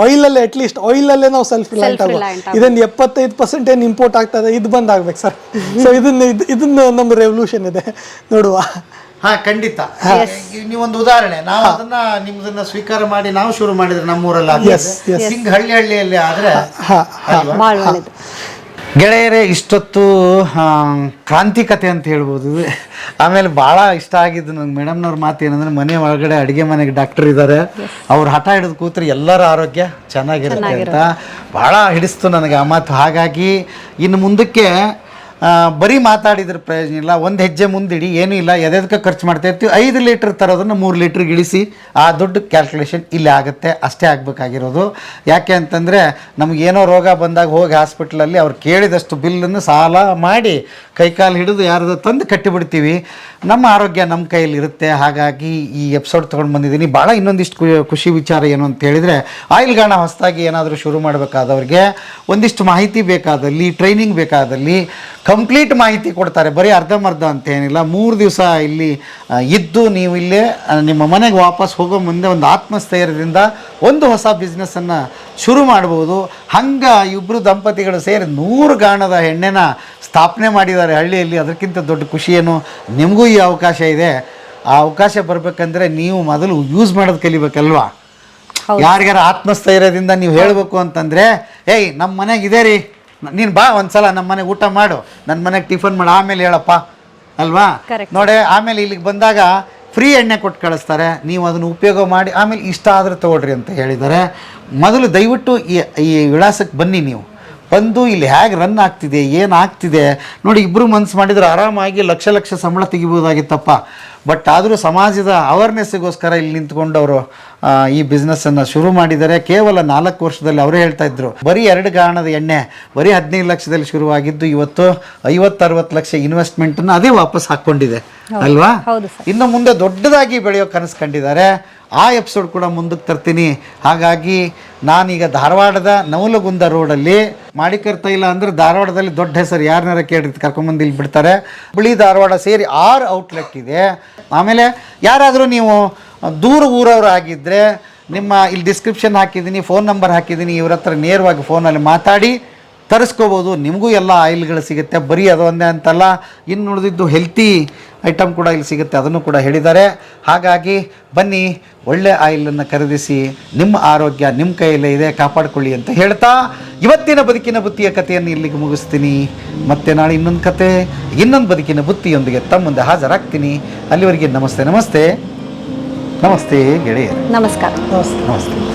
ಆಯಿಲಲ್ಲೇ ಅಟ್ಲೀಸ್ಟ್ ಆಯಿಲಲ್ಲೇ ನಾವು ಸೆಲ್ಫ್ ರಿಲೈಂಟ್ ಆಗುವ. ಇದೊಂದು ಎಪ್ಪತ್ತೈದು ಪರ್ಸೆಂಟ್ ಏನು ಇಂಪೋರ್ಟ್ ಆಗ್ತದೆ ಇದು ಬಂದಾಗ್ಬೇಕು ಸರ್ ಸೊ ಇದನ್ನ ಇದನ್ನು ಇದನ್ನ ನಮ್ಮ ರೆವಲ್ಯೂಷನ್ ಇದೆ ನೋಡುವ. ಹಾ ಖಂಡಿತ. ನೀವೊಂದು ಉದಾಹರಣೆ. ನಾವು ಅದನ್ನ ನಿಮ್ದನ್ನ ಸ್ವೀಕಾರ ಮಾಡಿ ನಾವು ಶುರು ಮಾಡಿದ್ರೆ ನಮ್ಮೂರಲ್ಲಿ Yes, yes. ಹಿಂಗ್ ಹಳ್ಳಿ ಹಳ್ಳಿಯಲ್ಲಿ ಆದ್ರೆ ಗೆಳೆಯರೇ ಇಷ್ಟೊತ್ತು ಕ್ರಾಂತಿ ಕತೆ ಅಂತ ಹೇಳ್ಬೋದು ಆಮೇಲೆ ಭಾಳ ಇಷ್ಟ ಆಗಿದ್ದು ನಂಗೆ ಮೇಡಮ್ನವ್ರ ಮಾತು ಏನಂದ್ರೆ ಮನೆ ಒಳಗಡೆ ಅಡುಗೆ ಮನೆಗೆ ಡಾಕ್ಟರ್ ಇದ್ದಾರೆ ಅವ್ರು ಹಠ ಹಿಡಿದು ಕೂತ್ರೆ ಎಲ್ಲರ ಆರೋಗ್ಯ ಚೆನ್ನಾಗಿರುತ್ತೆ ಅಂತ. ಭಾಳ ಹಿಡಿಸ್ತು ನನಗೆ ಆ ಮಾತು. ಹಾಗಾಗಿ ಇನ್ನು ಮುಂದಕ್ಕೆ ಬರೀ ಮಾತಾಡಿದ್ರೆ ಪ್ರಯೋಜನ ಇಲ್ಲ. ಒಂದು ಹೆಜ್ಜೆ ಮುಂದಿಡಿ, ಏನೂ ಇಲ್ಲ. ಎದೆದಕ್ಕೆ ಖರ್ಚು ಮಾಡ್ತಾ ಇರ್ತೀವಿ? ಐದು ಲೀಟ್ರ್ ತರೋದನ್ನು ಮೂರು ಲೀಟ್ರಿಗೆ ಇಳಿಸಿ, ಆ ದುಡ್ಡು ಕ್ಯಾಲ್ಕುಲೇಷನ್ ಇಲ್ಲೇ ಆಗುತ್ತೆ. ಅಷ್ಟೇ ಆಗಬೇಕಾಗಿರೋದು. ಯಾಕೆ ಅಂತಂದರೆ ನಮಗೇನೋ ರೋಗ ಬಂದಾಗ ಹೋಗಿ ಹಾಸ್ಪಿಟ್ಲಲ್ಲಿ ಅವ್ರು ಕೇಳಿದಷ್ಟು ಬಿಲ್ಲನ್ನು ಸಾಲ ಮಾಡಿ ಕೈಕಾಲು ಹಿಡಿದು ಯಾರ್ದು ತಂದು ಕಟ್ಟಿಬಿಡ್ತೀವಿ. ನಮ್ಮ ಆರೋಗ್ಯ ನಮ್ಮ ಕೈಯಲ್ಲಿ ಇರುತ್ತೆ. ಹಾಗಾಗಿ ಈ ಎಪಿಸೋಡ್ ತೊಗೊಂಡು ಬಂದಿದ್ದೀನಿ. ಭಾಳ ಇನ್ನೊಂದಿಷ್ಟು ಖುಷಿ ವಿಚಾರ ಏನು ಅಂತ ಹೇಳಿದರೆ ಆಯಿಲ್ ಗಾಣ ಹೊಸದಾಗಿ ಏನಾದರೂ ಶುರು ಮಾಡಬೇಕಾದವ್ರಿಗೆ ಒಂದಿಷ್ಟು ಮಾಹಿತಿ ಬೇಕಾದಲ್ಲಿ ಟ್ರೈನಿಂಗ್ ಬೇಕಾದಲ್ಲಿ ಕಂಪ್ಲೀಟ್ ಮಾಹಿತಿ ಕೊಡ್ತಾರೆ. ಬರೀ ಅರ್ಧಂಬರ್ಧ ಅಂತ ಏನಿಲ್ಲ. ಮೂರು ದಿವಸ ಇಲ್ಲಿ ಇದ್ದು ನೀವು ಇಲ್ಲೇ ನಿಮ್ಮ ಮನೆಗೆ ವಾಪಸ್ ಹೋಗೋ ಮುಂದೆ ಒಂದು ಆತ್ಮಸ್ಥೈರ್ಯದಿಂದ ಒಂದು ಹೊಸ ಬಿಸ್ನೆಸ್ಸನ್ನು ಶುರು ಮಾಡ್ಬೋದು. ಹಂಗೆ ಇಬ್ಬರು ದಂಪತಿಗಳು ಸೇರಿ ನೂರು ಗಾಣದ ಹೆಣ್ಣೆನ ಸ್ಥಾಪನೆ ಮಾಡಿದ್ದಾರೆ ಹಳ್ಳಿಯಲ್ಲಿ. ಅದಕ್ಕಿಂತ ದೊಡ್ಡ ಖುಷಿ ಏನು? ನಿಮಗೂ ಈ ಅವಕಾಶ ಇದೆ. ಆ ಅವಕಾಶ ಬರಬೇಕಂದ್ರೆ ನೀವು ಮೊದಲು ಯೂಸ್ ಮಾಡೋದು ಕಲಿಬೇಕಲ್ವಾ? ಯಾರಿಗಾರ ಆತ್ಮಸ್ಥೈರ್ಯದಿಂದ ನೀವು ಹೇಳಬೇಕು ಅಂತಂದರೆ ಏಯ್ ನಮ್ಮ ಮನೆಗೆ ಇದೆ ರೀ. ನೀನು ಬಾ ಒಂದ್ಸಲ ನಮ್ಮ ಮನೆಗೆ ಊಟ ಮಾಡು. ನನ್ನ ಮನೆಗೆ ಟಿಫನ್ ಮಾಡು. ಆಮೇಲೆ ಹೇಳಪ್ಪ. ಅಲ್ವಾ? ನೋಡೆ ಆಮೇಲೆ ಇಲ್ಲಿಗೆ ಬಂದಾಗ ಫ್ರೀ ಎಣ್ಣೆ ಕೊಟ್ಟು ಕಳಿಸ್ತಾರೆ. ನೀವು ಅದನ್ನು ಉಪಯೋಗ ಮಾಡಿ ಆಮೇಲೆ ಇಷ್ಟ ಆದರೆ ತೊಗೊಳ್ರಿ ಅಂತ ಹೇಳಿದ್ದಾರೆ. ಮೊದಲು ದಯವಿಟ್ಟು ಈ ಈ ವಿಳಾಸಕ್ಕೆ ಬನ್ನಿ ನೀವು. ಬಂದು ಇಲ್ಲಿ ಹೇಗೆ ರನ್ ಆಗ್ತಿದೆ ಏನು ಆಗ್ತಿದೆ? ನೋಡಿ ಇಬ್ಬರು ಮನ್ಸು ಮಾಡಿದ್ರೆ ಆರಾಮಾಗಿ ಲಕ್ಷ ಲಕ್ಷ ಸಂಬಳ ತೆಗಿಬೋದಾಗಿತ್ತಪ್ಪ ಬಟ್ ಆದರೂ ಸಮಾಜದ ಅವೇರ್ನೆಸ್ಸಿಗೋಸ್ಕರ ಇಲ್ಲಿ ನಿಂತ್ಕೊಂಡು ಅವರು ಈ ಬಿಸ್ನೆಸ್ಸನ್ನು ಶುರು ಮಾಡಿದರೆ ಕೇವಲ ನಾಲ್ಕು ವರ್ಷದಲ್ಲಿ ಅವರೇ ಹೇಳ್ತಾ ಇದ್ರು. ಬರೀ ಎರಡು ಗಾಣದ ಎಣ್ಣೆ ಬರೀ ಹದಿನೈದು ಲಕ್ಷದಲ್ಲಿ ಶುರುವಾಗಿದ್ದು ಇವತ್ತು ಐವತ್ತರವತ್ತು ಲಕ್ಷ ಇನ್ವೆಸ್ಟ್ಮೆಂಟನ್ನು ಅದೇ ವಾಪಸ್ ಹಾಕ್ಕೊಂಡಿದೆ. ಅಲ್ವಾ? ಹೌದು ಇನ್ನು ಮುಂದೆ ದೊಡ್ಡದಾಗಿ ಬೆಳೆಯೋ ಕನಸು ಕಂಡಿದ್ದಾರೆ. ಆ ಎಪಿಸೋಡ್ ಕೂಡ ಮುಂದಕ್ಕೆ ತರ್ತೀನಿ. ಹಾಗಾಗಿ ನಾನೀಗ ಧಾರವಾಡದ ನವಲಗುಂದ ರೋಡಲ್ಲಿ ಮಾಡಿಕರ್ ತೈಲ ಅಂದ್ರೆ ಧಾರವಾಡದಲ್ಲಿ ದೊಡ್ಡ ಹೆಸರು ಯಾರನ್ನಾರ ಕೇಳಿ ಕರ್ಕೊಂಬಂದು ಇಲ್ಲಿ ಬಿಡ್ತಾರೆ. ಬಿಳಿ ಧಾರವಾಡ ಸೇರಿ ಆರು ಔಟ್ಲೆಟ್ ಇದೆ. ಆಮೇಲೆ ಯಾರಾದರೂ ನೀವು ದೂರ ಊರವ್ರು ಆಗಿದ್ದರೆ ನಿಮ್ಮ ಇಲ್ಲಿ ಡಿಸ್ಕ್ರಿಪ್ಷನ್ ಹಾಕಿದ್ದೀನಿ ಫೋನ್ ನಂಬರ್ ಹಾಕಿದ್ದೀನಿ, ಇವ್ರ ಹತ್ರ ನೇರವಾಗಿ ಫೋನಲ್ಲಿ ಮಾತಾಡಿ ತರಿಸ್ಕೋಬೋದು. ನಿಮಗೂ ಎಲ್ಲ ಆಯಿಲ್ಗಳು ಸಿಗುತ್ತೆ. ಬರೀ ಅದು ಒಂದೇ ಅಂತಲ್ಲ ಇನ್ನು ಉಳಿದಿದ್ದು ಹೆಲ್ತಿ ಐಟಮ್ ಕೂಡ ಇಲ್ಲಿ ಸಿಗುತ್ತೆ. ಅದನ್ನು ಕೂಡ ಹೇಳಿದ್ದಾರೆ. ಹಾಗಾಗಿ ಬನ್ನಿ, ಒಳ್ಳೆ ಆಯಿಲನ್ನು ಖರೀದಿಸಿ, ನಿಮ್ಮ ಆರೋಗ್ಯ ನಿಮ್ಮ ಕೈಯಲ್ಲೇ ಇದೆ, ಕಾಪಾಡಿಕೊಳ್ಳಿ ಅಂತ ಹೇಳ್ತಾ ಇವತ್ತಿನ ಬದುಕಿನ ಬುತ್ತಿಯ ಕಥೆಯನ್ನು ಇಲ್ಲಿಗೆ ಮುಗಿಸ್ತೀನಿ. ಮತ್ತೆ ನಾಳೆ ಇನ್ನೊಂದು ಕತೆ, ಇನ್ನೊಂದು ಬದುಕಿನ ಬುತ್ತಿಯೊಂದಿಗೆ ತಮ್ಮ ಮುಂದೆ ಹಾಜರಾಗ್ತೀನಿ. ಅಲ್ಲಿವರೆಗೆ ನಮಸ್ತೆ ನಮಸ್ತೆ. ನಮಸ್ತೆ ಗೆಳೆಯರು. ನಮಸ್ಕಾರ. ನಮಸ್ತೆ. ನಮಸ್ತೆ